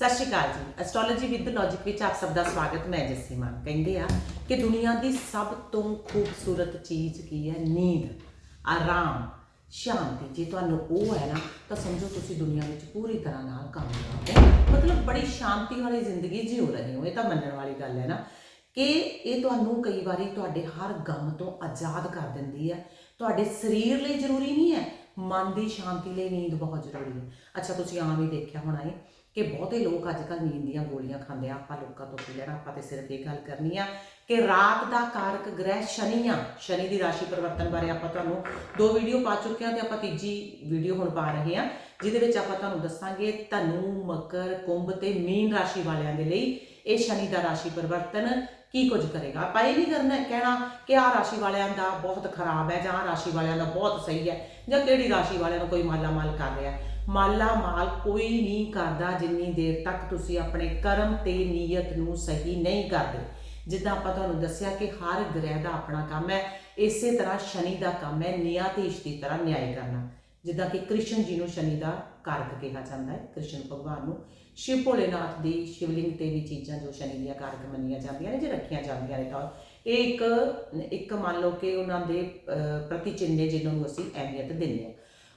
ਸਤਿ ਸ਼੍ਰੀ ਅਕਾਲ ਜੀ। Astrology with logic ਵਿੱਚ ਆਪ ਸਭ ਦਾ ਸਵਾਗਤ, ਮੈਂ ਜੱਸੀ ਕਹਿੰਦੇ ਆ ਕਿ ਦੁਨੀਆ ਦੀ ਸਭ ਤੋਂ ਖੂਬਸੂਰਤ ਚੀਜ਼ ਕੀ ਹੈ? ਨੀਂਦ, ਆਰਾਮ, ਸ਼ਾਂਤੀ। ਜੇ ਤੁਹਾਨੂੰ ਉਹ ਹੈ ਨਾ, ਤਾਂ ਸਮਝੋ ਤੁਸੀਂ ਦੁਨੀਆ ਵਿੱਚ ਪੂਰੀ ਤਰ੍ਹਾਂ ਨਾਲ ਕਾਮਯਾਬ ਹੋ। ਮਤਲਬ ਬੜੀ ਸ਼ਾਂਤੀ ਵਾਲੀ ਜ਼ਿੰਦਗੀ ਜਿਉ ਰਹੇ ਹੋ, ਇਹ ਤਾਂ ਮੰਨਣ ਵਾਲੀ ਗੱਲ ਹੈ ਨਾ। ਕਿ ਇਹ ਤੁਹਾਨੂੰ ਕਈ ਵਾਰੀ ਤੁਹਾਡੇ ਹਰ ਗਮ ਤੋਂ ਆਜ਼ਾਦ ਕਰ ਦਿੰਦੀ ਹੈ। ਤੁਹਾਡੇ ਸਰੀਰ ਲਈ ਜ਼ਰੂਰੀ ਨਹੀਂ ਹੈ, ਮਨ ਦੀ ਸ਼ਾਂਤੀ ਲਈ ਨੀਂਦ ਬਹੁਤ ਜ਼ਰੂਰੀ ਹੈ। ਅੱਛਾ, ਤੁਸੀਂ ਆਮ ਹੀ ਦੇਖਿਆ ਹੋਣਾ ਹੈ ਕਿ ਬਹੁਤੇ ਲੋਕ ਅੱਜ ਕੱਲ੍ਹ ਨੀਂਦ ਦੀਆਂ ਗੋਲੀਆਂ ਖਾਂਦੇ ਆ, ਆਪਾਂ ਲੋਕਾਂ ਤੋਂ ਕੀ ਲੈਣਾ, ਆਪਾਂ ਤੇ ਸਿਰਫ ਇਹ ਗੱਲ ਕਰਨੀ ਆ ਕਿ ਰਾਤ ਦਾ ਕਾਰਕ ਗ੍ਰਹਿ ਸ਼ਨੀ ਆ, ਸ਼ਨੀ ਦੀ ਰਾਸ਼ੀ ਪਰਿਵਰਤਨ ਬਾਰੇ ਆਪਾਂ ਤੁਹਾਨੂੰ ਦੋ ਵੀਡੀਓ ਪਾ ਚੁੱਕੇ ਹਾਂ ਤੇ ਆਪਾਂ ਤੀਜੀ ਵੀਡੀਓ ਹੁਣ ਪਾ ਰਹੇ ਹਾਂ ਜਿਹਦੇ ਵਿੱਚ ਆਪਾਂ ਤੁਹਾਨੂੰ ਦੱਸਾਂਗੇ ਧਨੂ, ਮਕਰ, ਕੁੰਭ ਤੇ ਮੀਨ ਰਾਸ਼ੀ ਵਾਲਿਆਂ ਦੇ ਲਈ ਇਹ ਸ਼ਨੀ ਦਾ ਰਾਸ਼ੀ ਪਰਿਵਰਤਨ ਕੀ ਕੁਝ ਕਰੇਗਾ? ਆਪਾਂ ਇਹ ਨਹੀਂ ਕਰਨਾ ਕਹਿਣਾ ਕਿ ਆਹ ਰਾਸ਼ੀ ਵਾਲਿਆਂ ਦਾ ਬਹੁਤ ਖਰਾਬ ਹੈ ਜਾਂ ਆਹ ਰਾਸ਼ੀ ਵਾਲਿਆਂ ਦਾ ਬਹੁਤ ਸਹੀ ਹੈ ਜਾਂ ਕਿਹੜੀ ਰਾਸ਼ੀ ਵਾਲਿਆਂ ਨੂੰ ਕੋਈ ਮਾਲਾ ਮਾਲ ਕਰ ਰਿਹਾ ਹੈ। ਮਾਲਾ ਮਾਲ ਕੋਈ ਨਹੀਂ ਕਰਦਾ ਜਿੰਨੀ ਦੇਰ ਤੱਕ ਤੁਸੀਂ ਆਪਣੇ ਕਰਮ ਤੇ ਨੀਅਤ ਨੂੰ ਸਹੀ ਨਹੀਂ ਕਰਦੇ। ਜਿੱਦਾਂ ਆਪਾਂ ਤੁਹਾਨੂੰ ਦੱਸਿਆ ਕਿ ਹਰ ਗ੍ਰਹਿ ਦਾ ਆਪਣਾ ਕੰਮ ਹੈ, ਇਸੇ ਤਰ੍ਹਾਂ ਸ਼ਨੀ ਦਾ ਕੰਮ ਹੈ ਨਿਯਾਤੀਸ਼ ਦੀ ਤਰ੍ਹਾਂ ਨਿਆਏ ਕਰਨਾ। ਜਿੱਦਾਂ ਕਿ ਕ੍ਰਿਸ਼ਨ ਜੀ ਨੂੰ ਸ਼ਨੀ ਦਾ ਕਾਰਕ ਕਿਹਾ ਜਾਂਦਾ ਹੈ, ਕ੍ਰਿਸ਼ਨ ਭਗਵਾਨ ਨੂੰ। ਸ਼ਿਵ ਭੋਲੇਨਾਥ ਦੀ ਸ਼ਿਵਲਿੰਗ ਤੇ ਵੀ ਚੀਜ਼ਾਂ ਜੋ ਸ਼ਨੀ ਦੀਆਂ ਕਾਰਕ ਮੰਨੀਆਂ ਜਾਂਦੀਆਂ ਨੇ, ਜੇ ਰੱਖੀਆਂ ਜਾਂਦੀਆਂ ਨੇ ਤਾਂ। ਇਹ ਇੱਕ ਇੱਕ ਮੰਨ ਲਓ ਕਿ ਉਹਨਾਂ ਦੇ ਪ੍ਰਤੀ ਚਿੰਨੇ ਜਿਹਨਾਂ ਨੂੰ ਅਸੀਂ ਅਹਿਮੀਅਤ ਦਿੰਦੇ ਹਾਂ।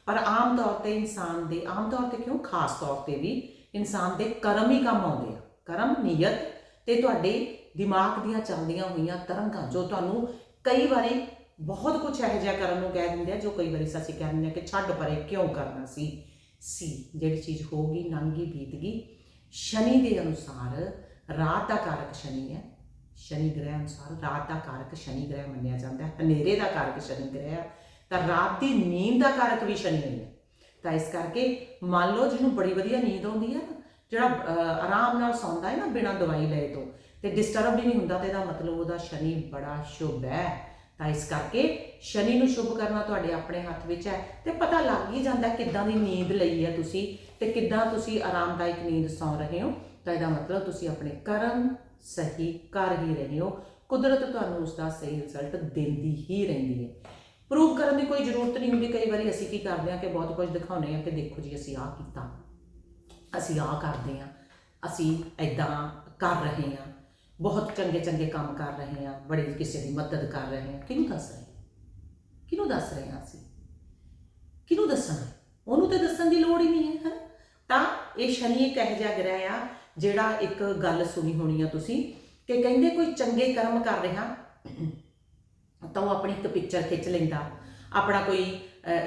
ਪਰ ਆਮ ਤੌਰ ਤੇ ਇਨਸਾਨ ਦੇ, ਆਮ ਤੌਰ ਤੇ ਕਿਉਂ? ਖਾਸ ਤੌਰ ਤੇ ਵੀ ਇਨਸਾਨ ਦੇ ਕਰਮ ਹੀ ਕੰਮ ਆਉਂਦੇ ਆ। ਕਰਮ, ਨੀਅਤ ਤੇ ਤੁਹਾਡੇ ਦਿਮਾਗ ਦੀਆਂ ਚੱਲਦੀਆਂ ਹੋਈਆਂ ਤਰੰਗਾਂ ਜੋ ਤੁਹਾਨੂੰ ਕਈ ਵਾਰੀ ਬਹੁਤ ਕੁਝ ਇਹੋ ਜਿਹਾ ਕਰਨ ਨੂੰ ਕਹਿ ਦਿੰਦੇ ਆ ਜੋ ਕਈ ਵਾਰੀ ਅਸੀਂ ਕਹਿ ਦਿੰਦੇ ਆ ਕਿ ਛੱਡ ਪਰੇ ਕਿਉਂ ਕਰਨਾ ਸੀ? ਸੀ, ਜਿਹੜੀ ਚੀਜ਼ ਹੋ ਗਈ ਲੰਘ ਬੀਤ ਗਈ ਸ਼ਨੀ ਦੇ ਅਨੁਸਾਰ ਰਾਤ ਦਾ ਕਾਰਕ ਸ਼ਨੀ ਹੈ। ਸ਼ਨੀ ਗ੍ਰਹਿ ਅਨੁਸਾਰ ਰਾਤ ਦਾ ਕਾਰਕ ਸ਼ਨੀ ਗ੍ਰਹਿ ਮੰਨਿਆ ਜਾਂਦਾ ਹੈ। ਹਨੇਰੇ ਦਾ ਕਾਰਕ ਸ਼ਨੀ ਗ੍ਰਹਿ ਹੈ। ਤਾਂ ਰਾਤ ਦੀ ਨੀਂਦ ਦਾ ਕਾਰਕ ਵੀ ਸ਼ਨੀ ਹੀ। ਹੈ ਤਾਂ ਇਸ ਕਰਕੇ ਮੰਨ ਲਓ ਜਿਹਨੂੰ ਬੜੀ ਵਧੀਆ ਨੀਂਦ ਆਉਂਦੀ ਹੈ ਨਾ, ਜਿਹੜਾ ਆਰਾਮ ਨਾਲ ਸੌਂਦਾ ਹੈ ਨਾ ਬਿਨਾਂ ਦਵਾਈ ਲਏ ਤੋਂ, ਤੇ ਡਿਸਟਰਬ ਵੀ ਨਹੀਂ ਹੁੰਦਾ ਤੇ ਇਹਦਾ ਮਤਲਬ ਉਹਦਾ ਸ਼ਨੀ ਬੜਾ ਸ਼ੁਭ ਹੈ। ਤਾਂ ਇਸ ਕਰਕੇ ਸ਼ਨੀ ਨੂੰ ਸ਼ੁਭ ਕਰਨਾ ਤੁਹਾਡੇ ਆਪਣੇ ਹੱਥ ਵਿੱਚ ਹੈ ਤੇ ਪਤਾ ਲੱਗ ਹੀ ਜਾਂਦਾ ਕਿੱਦਾਂ ਦੀ ਨੀਂਦ ਲਈ ਹੈ ਤੁਸੀਂ ਤੇ ਕਿੱਦਾਂ ਤੁਸੀਂ ਆਰਾਮਦਾਇਕ ਨੀਂਦ ਸੌਂ ਰਹੇ ਹੋ। ਤਾਂ ਇਹਦਾ ਮਤਲਬ ਤੁਸੀਂ ਆਪਣੇ ਕਰਮ ਸਹੀ ਕਰ ਹੀ ਰਹੇ ਹੋ। ਕੁਦਰਤ ਤੁਹਾਨੂੰ ਉਸ ਦਾ ਸਹੀ ਰਿਜ਼ਲਟ ਦਿੰਦੀ ਹੀ ਰਹਿੰਦੀ ਹੈ। ਪ੍ਰੂਵ ਕਰਨ ਦੀ ਕੋਈ ਜ਼ਰੂਰਤ ਨਹੀਂ ਹੁੰਦੀ। ਕਈ ਵਾਰੀ ਅਸੀਂ ਕੀ ਕਰਦੇ ਹਾਂ ਕਿ ਬਹੁਤ ਕੁਝ ਦਿਖਾਉਂਦੇ ਹਾਂ ਕਿ ਦੇਖੋ ਜੀ, ਅਸੀਂ ਆਹ ਕੀਤਾ, ਅਸੀਂ ਆਹ ਕਰਦੇ ਹਾਂ, ਅਸੀਂ ਐਦਾਂ ਕਰ ਰਹੇ ਹਾਂ। ਬਹੁਤ ਚੰਗੇ ਚੰਗੇ ਕੰਮ ਕਰ ਰਹੇ ਆ ਬੜੇ ਕਿਸੇ ਦੀ ਮਦਦ ਕਰ ਰਹੇ ਆ ਕਿਹਨੂੰ ਦੱਸ ਰਹੇ ਕਿਹਨੂੰ ਦੱਸ ਰਹੇ ਆ ਅਸੀਂ? ਕਿਹਨੂੰ ਦੱਸਣਾ ਉਹਨੂੰ ਤੇ ਦੱਸਣ ਦੀ ਲੋੜ ਹੀ ਨਹੀਂ ਹੈ, ਹਨਾ? ਤਾਂ ਇਹ ਸ਼ਨੀ ਇੱਕ ਇਹ ਜਿਹਾ ਗ੍ਰਹਿ ਆ, ਜਿਹੜਾ ਇੱਕ ਗੱਲ ਸੁਣੀ ਹੋਣੀ ਆ ਤੁਸੀਂ, ਕਿ ਕਹਿੰਦੇ ਕੋਈ ਚੰਗੇ ਕਰਮ ਕਰ ਰਿਹਾ, ਤਾਂ ਉਹ ਆਪਣੀ ਇੱਕ ਪਿਕਚਰ ਖਿੱਚ ਲੈਂਦਾ, ਆਪਣਾ ਕੋਈ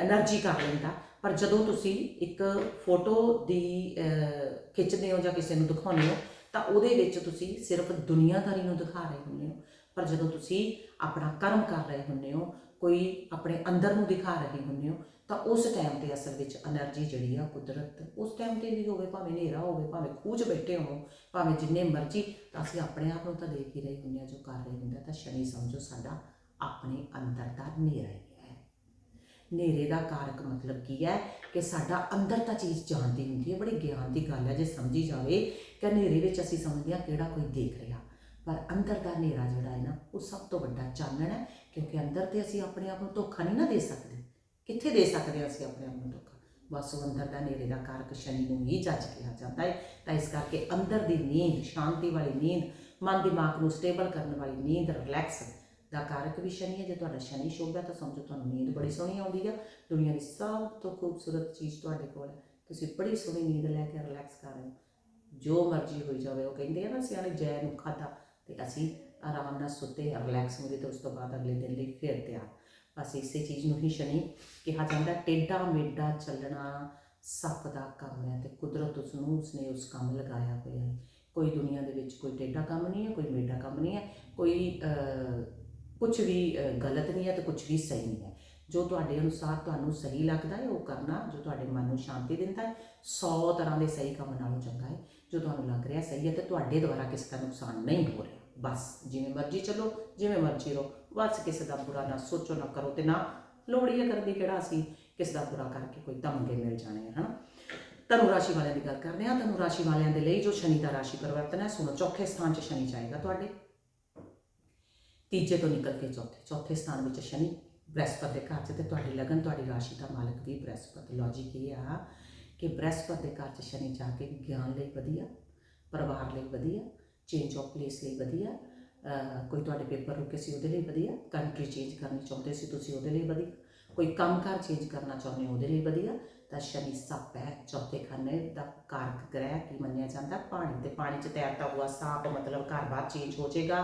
એનર્ਜੀ ਕਰ ਲੈਂਦਾ। ਪਰ ਜਦੋਂ ਤੁਸੀਂ ਇੱਕ ਫੋਟੋ ਦੀ ਖਿੱਚਦੇ ਹੋ ਜਾਂ ਕਿਸੇ ਨੂੰ ਦਿਖਾਉਂਦੇ ਹੋ ਤਾਂ ਉਹਦੇ ਵਿੱਚ ਤੁਸੀਂ ਸਿਰਫ ਦੁਨੀਆਦਾਰੀ ਨੂੰ ਦਿਖਾ ਰਹੇ ਹੁੰਦੇ ਹੋ। ਪਰ ਜਦੋਂ ਤੁਸੀਂ ਆਪਣਾ ਕਰਮ ਕਰ ਰਹੇ ਹੁੰਦੇ ਹੋ, ਕੋਈ ਆਪਣੇ ਅੰਦਰ ਨੂੰ ਦਿਖਾ ਰਹੇ ਹੁੰਦੇ ਹੋ, ਤਾਂ ਉਸ ਟਾਈਮ ਤੇ ਅਸਲ ਵਿੱਚ એનર્ਜੀ ਜਿਹੜੀ ਆ ਕੁਦਰਤ, ਉਸ ਟਾਈਮ ਤੇ ਵੀ ਹੋਵੇ, ਭਾਵੇਂ ਹਨੇਰਾ ਹੋਵੇ, ਭਾਵੇਂ ਖੂਜ ਬੈਠੇ ਹੋ ਭਾਵੇਂ ਜਿੰਨੇ ਮਰਜ਼ੀ, ਤਾਂ ਅਸੀਂ ਆਪਣੇ ਆਪ ਨੂੰ ਤਾਂ ਦੇਖ ਹੀ ਰਹੇ ਹੁੰਦੇ ਆ ਜੋ ਕਰ ਰਹੇ ਹੁੰਦੇ ਆ। ਤਾਂ ਸ਼ਨੀ ਸਮਝੋ ਸਾਡਾ ਆਪਣੇ ਅੰਦਰ ਦਾ ਹਨੇਰਾ ਹੈ। ਹਨੇਰੇ ਦਾ ਕਾਰਕ ਮਤਲਬ ਕੀ ਹੈ ਕਿ ਸਾਡਾ ਅੰਦਰ ਤਾਂ ਚੀਜ਼ ਜਾਣਦੀ ਹੁੰਦੀ ਹੈ ਬੜੀ ਗਿਆਨ ਦੀ ਗੱਲ ਹੈ, ਜੇ ਸਮਝੀ ਜਾਵੇ ਕਿ ਹਨੇਰੇ ਵਿੱਚ ਅਸੀਂ ਸਮਝਦੇ ਹਾਂ ਕਿਹੜਾ ਕੋਈ ਦੇਖ ਰਿਹਾ। ਪਰ ਅੰਦਰ ਦਾ ਹਨੇਰਾ ਜਿਹੜਾ ਹੈ ਨਾ, ਉਹ ਸਭ ਤੋਂ ਵੱਡਾ ਚਾਨਣ ਹੈ, ਕਿਉਂਕਿ ਅੰਦਰ ਤੇ ਅਸੀਂ ਆਪਣੇ ਆਪ ਨੂੰ ਧੋਖਾ ਨਹੀਂ ਨਾ ਦੇ ਸਕਦੇ। ਕਿੱਥੇ ਦੇ ਸਕਦੇ ਹਾਂ ਅਸੀਂ ਆਪਣੇ ਆਪ ਨੂੰ ਧੋਖਾ? ਬਸ ਉਹ ਅੰਦਰ ਦਾ ਹਨੇਰੇ ਦਾ ਕਾਰਕ ਸ਼ਨੀ ਨੂੰ ਹੀ ਜੱਜ ਕਿਹਾ ਜਾਂਦਾ ਹੈ। ਤਾਂ ਇਸ ਕਰਕੇ ਅੰਦਰ ਦੀ ਨੀਂਦ, ਸ਼ਾਂਤੀ ਵਾਲੀ ਨੀਂਦ, ਮਨ ਦਿਮਾਗ ਨੂੰ ਸਟੇਬਲ ਕਰਨ ਵਾਲੀ ਨੀਂਦ ਰਿਲੈਕਸ ਦਾ ਕਾਰਕ ਵੀ ਸ਼ਨੀ ਹੈ ਜੇ ਤੁਹਾਡਾ ਸ਼ਨੀ ਸ਼ੁਭ ਹੈ ਤਾਂ ਸਮਝੋ ਤੁਹਾਨੂੰ ਨੀਂਦ ਬੜੀ ਸੋਹਣੀ ਆਉਂਦੀ ਹੈ ਦੁਨੀਆ ਦੀ ਸਭ ਤੋਂ ਖੂਬਸੂਰਤ ਚੀਜ਼ ਤੁਹਾਡੇ ਕੋਲ ਹੈ। ਤੁਸੀਂ ਬੜੀ ਸੋਹਣੀ ਨੀਂਦ ਲੈ ਕੇ ਰਿਲੈਕਸ ਕਰ ਰਹੇ ਹੋ। ਜੋ ਮਰਜ਼ੀ ਹੋਈ ਜਾਵੇ ਉਹ ਕਹਿੰਦੇ ਆ ਨਾ ਸਿਆਣੇ ਜੈ ਨੂੰ ਖਾਧਾ ਤੇ ਅਸੀਂ ਆਰਾਮ ਨਾਲ ਸੁੱਤੇ ਰਿਲੈਕਸ ਹੋ ਗਏ ਤੇ ਉਸ ਤੋਂ ਬਾਅਦ ਅਗਲੇ ਦਿਨ ਲਈ ਫਿਰ ਤਿਆਰ। ਬਸ ਇਸੇ ਚੀਜ਼ ਨੂੰ ਹੀ ਸ਼ਨੀ ਕਿਹਾ ਜਾਂਦਾ ਹੈ, ਟੇਢਾ ਮੇਢਾ ਚੱਲਣਾ ਸੱਪ ਦਾ ਕੰਮ ਹੈ ਤੇ ਕੁਦਰਤ ਉਸ ਨੂੰ ਉਸਨੇ ਉਸ ਕੰਮ ਲਗਾਇਆ ਹੋਇਆ ਹੈ। ਕੋਈ ਦੁਨੀਆ ਦੇ ਵਿੱਚ ਕੋਈ ਟੇਢਾ ਕੰਮ ਨਹੀਂ ਹੈ ਕੋਈ ਮੇਢਾ ਕੰਮ ਨਹੀਂ ਹੈ। ਕੋਈ ਕੁਝ ਵੀ ਗਲਤ ਨਹੀਂ ਹੈ ਤੇ ਕੁਝ ਵੀ ਸਹੀ ਨਹੀਂ ਹੈ। ਜੋ ਤੁਹਾਡੇ ਅਨੁਸਾਰ ਤੁਹਾਨੂੰ ਸਹੀ ਲੱਗਦਾ ਹੈ, ਉਹ ਕਰਨਾ, ਜੋ ਤੁਹਾਡੇ ਮਨ ਨੂੰ ਸ਼ਾਂਤੀ ਦਿੰਦਾ ਹੈ 100 ਤਰ੍ਹਾਂ ਦੇ ਸਹੀ ਕੰਮ ਨਾਲੋਂ ਚੰਗਾ ਹੈ। ਜੋ ਤੁਹਾਨੂੰ ਲੱਗ ਰਿਹਾ ਸਹੀ ਹੈ ਤੇ ਤੁਹਾਡੇ ਦੁਆਰਾ ਕਿਸੇ ਦਾ ਨੁਕਸਾਨ ਨਹੀਂ ਹੋ ਰਿਹਾ। ਬਸ, ਜਿਵੇਂ ਮਰਜ਼ੀ ਚੱਲੋ, ਜਿਵੇਂ ਮਰਜ਼ੀ ਰਹੋ। ਬਸ ਕਿਸੇ ਦਾ ਬੁਰਾ ਨਾ ਸੋਚੋ, ਨਾ ਕਰੋ ਤੇ ਨਾ ਲੋੜੀ ਹੈ ਕਰਨ ਦੀ ਕਿਹੜਾ ਅਸੀਂ ਕਿਸੇ ਦਾ ਬੁਰਾ ਕਰਕੇ ਕੋਈ ਤਮਗੇ ਮਿਲ ਜਾਣੇ ਹਨ? ਧਨੂ ਰਾਸ਼ੀ ਵਾਲਿਆਂ ਦੀ ਗੱਲ ਕਰਦੇ ਹਾਂ। ਧਨੂ ਰਾਸ਼ੀ ਵਾਲਿਆਂ ਦੇ ਲਈ ਜੋ ਸ਼ਨੀ ਦਾ ਰਾਸ਼ੀ ਪਰਿਵਰਤਨ ਹੈ, ਸੁਣੋ, ਚੌਥੇ ਸਥਾਨ 'ਚ ਸ਼ਨੀ ਜਾਏਗਾ ਤੁਹਾਡੇ। ਤੀਜੇ ਤੋਂ ਨਿਕਲ ਕੇ ਚੌਥੇ ਚੌਥੇ ਸਥਾਨ ਵਿੱਚ ਸ਼ਨੀ ਬ੍ਰਹਸਪਤ ਦੇ ਘਰ 'ਚ ਤੇ ਤੁਹਾਡੀ ਲਗਨ, ਤੁਹਾਡੀ ਰਾਸ਼ੀ ਦਾ ਮਾਲਕ ਵੀ ਬ੍ਰਹਸਪਤ। ਲੌਜੀਕ ਇਹ ਆ ਕਿ ਬ੍ਰਹਸਪਤ ਦੇ ਘਰ 'ਚ ਸ਼ਨੀ ਜਾ ਕੇ ਗਿਆਨ ਲਈ ਵਧੀਆ, ਪਰਿਵਾਰ ਲਈ ਵਧੀਆ ਚੇਂਜ ਆਫ ਪਲੇਸ ਲਈ ਵਧੀਆ ਕੋਈ ਤੁਹਾਡੇ ਪੇਪਰ ਰੁਕੇ ਸੀ ਉਹਦੇ ਲਈ ਵਧੀਆ ਕੰਟਰੀ ਚੇਂਜ ਕਰਨੀ ਚਾਹੁੰਦੇ ਸੀ ਤੁਸੀਂ ਉਹਦੇ ਲਈ ਵਧੀਆ, ਕੋਈ ਕੰਮਕਾਰ ਚੇਂਜ ਕਰਨਾ ਚਾਹੁੰਦੇ ਹੋ ਉਹਦੇ ਲਈ ਵਧੀਆ, ਤਾਂ ਸ਼ਨੀ ਸੱਪ ਹੈ, ਚੌਥੇ ਖਾਨੇ ਦਾ ਕਾਰਕ ਗ੍ਰਹਿ ਕੀ ਮੰਨਿਆ ਜਾਂਦਾ? ਪਾਣੀ, ਤੇ ਪਾਣੀ 'ਚ ਤੈਰਦਾ ਹੋਇਆ ਸਾਪ ਮਤਲਬ ਘਰ-ਬਾਰ ਚੇਂਜ ਹੋ ਜਾਏਗਾ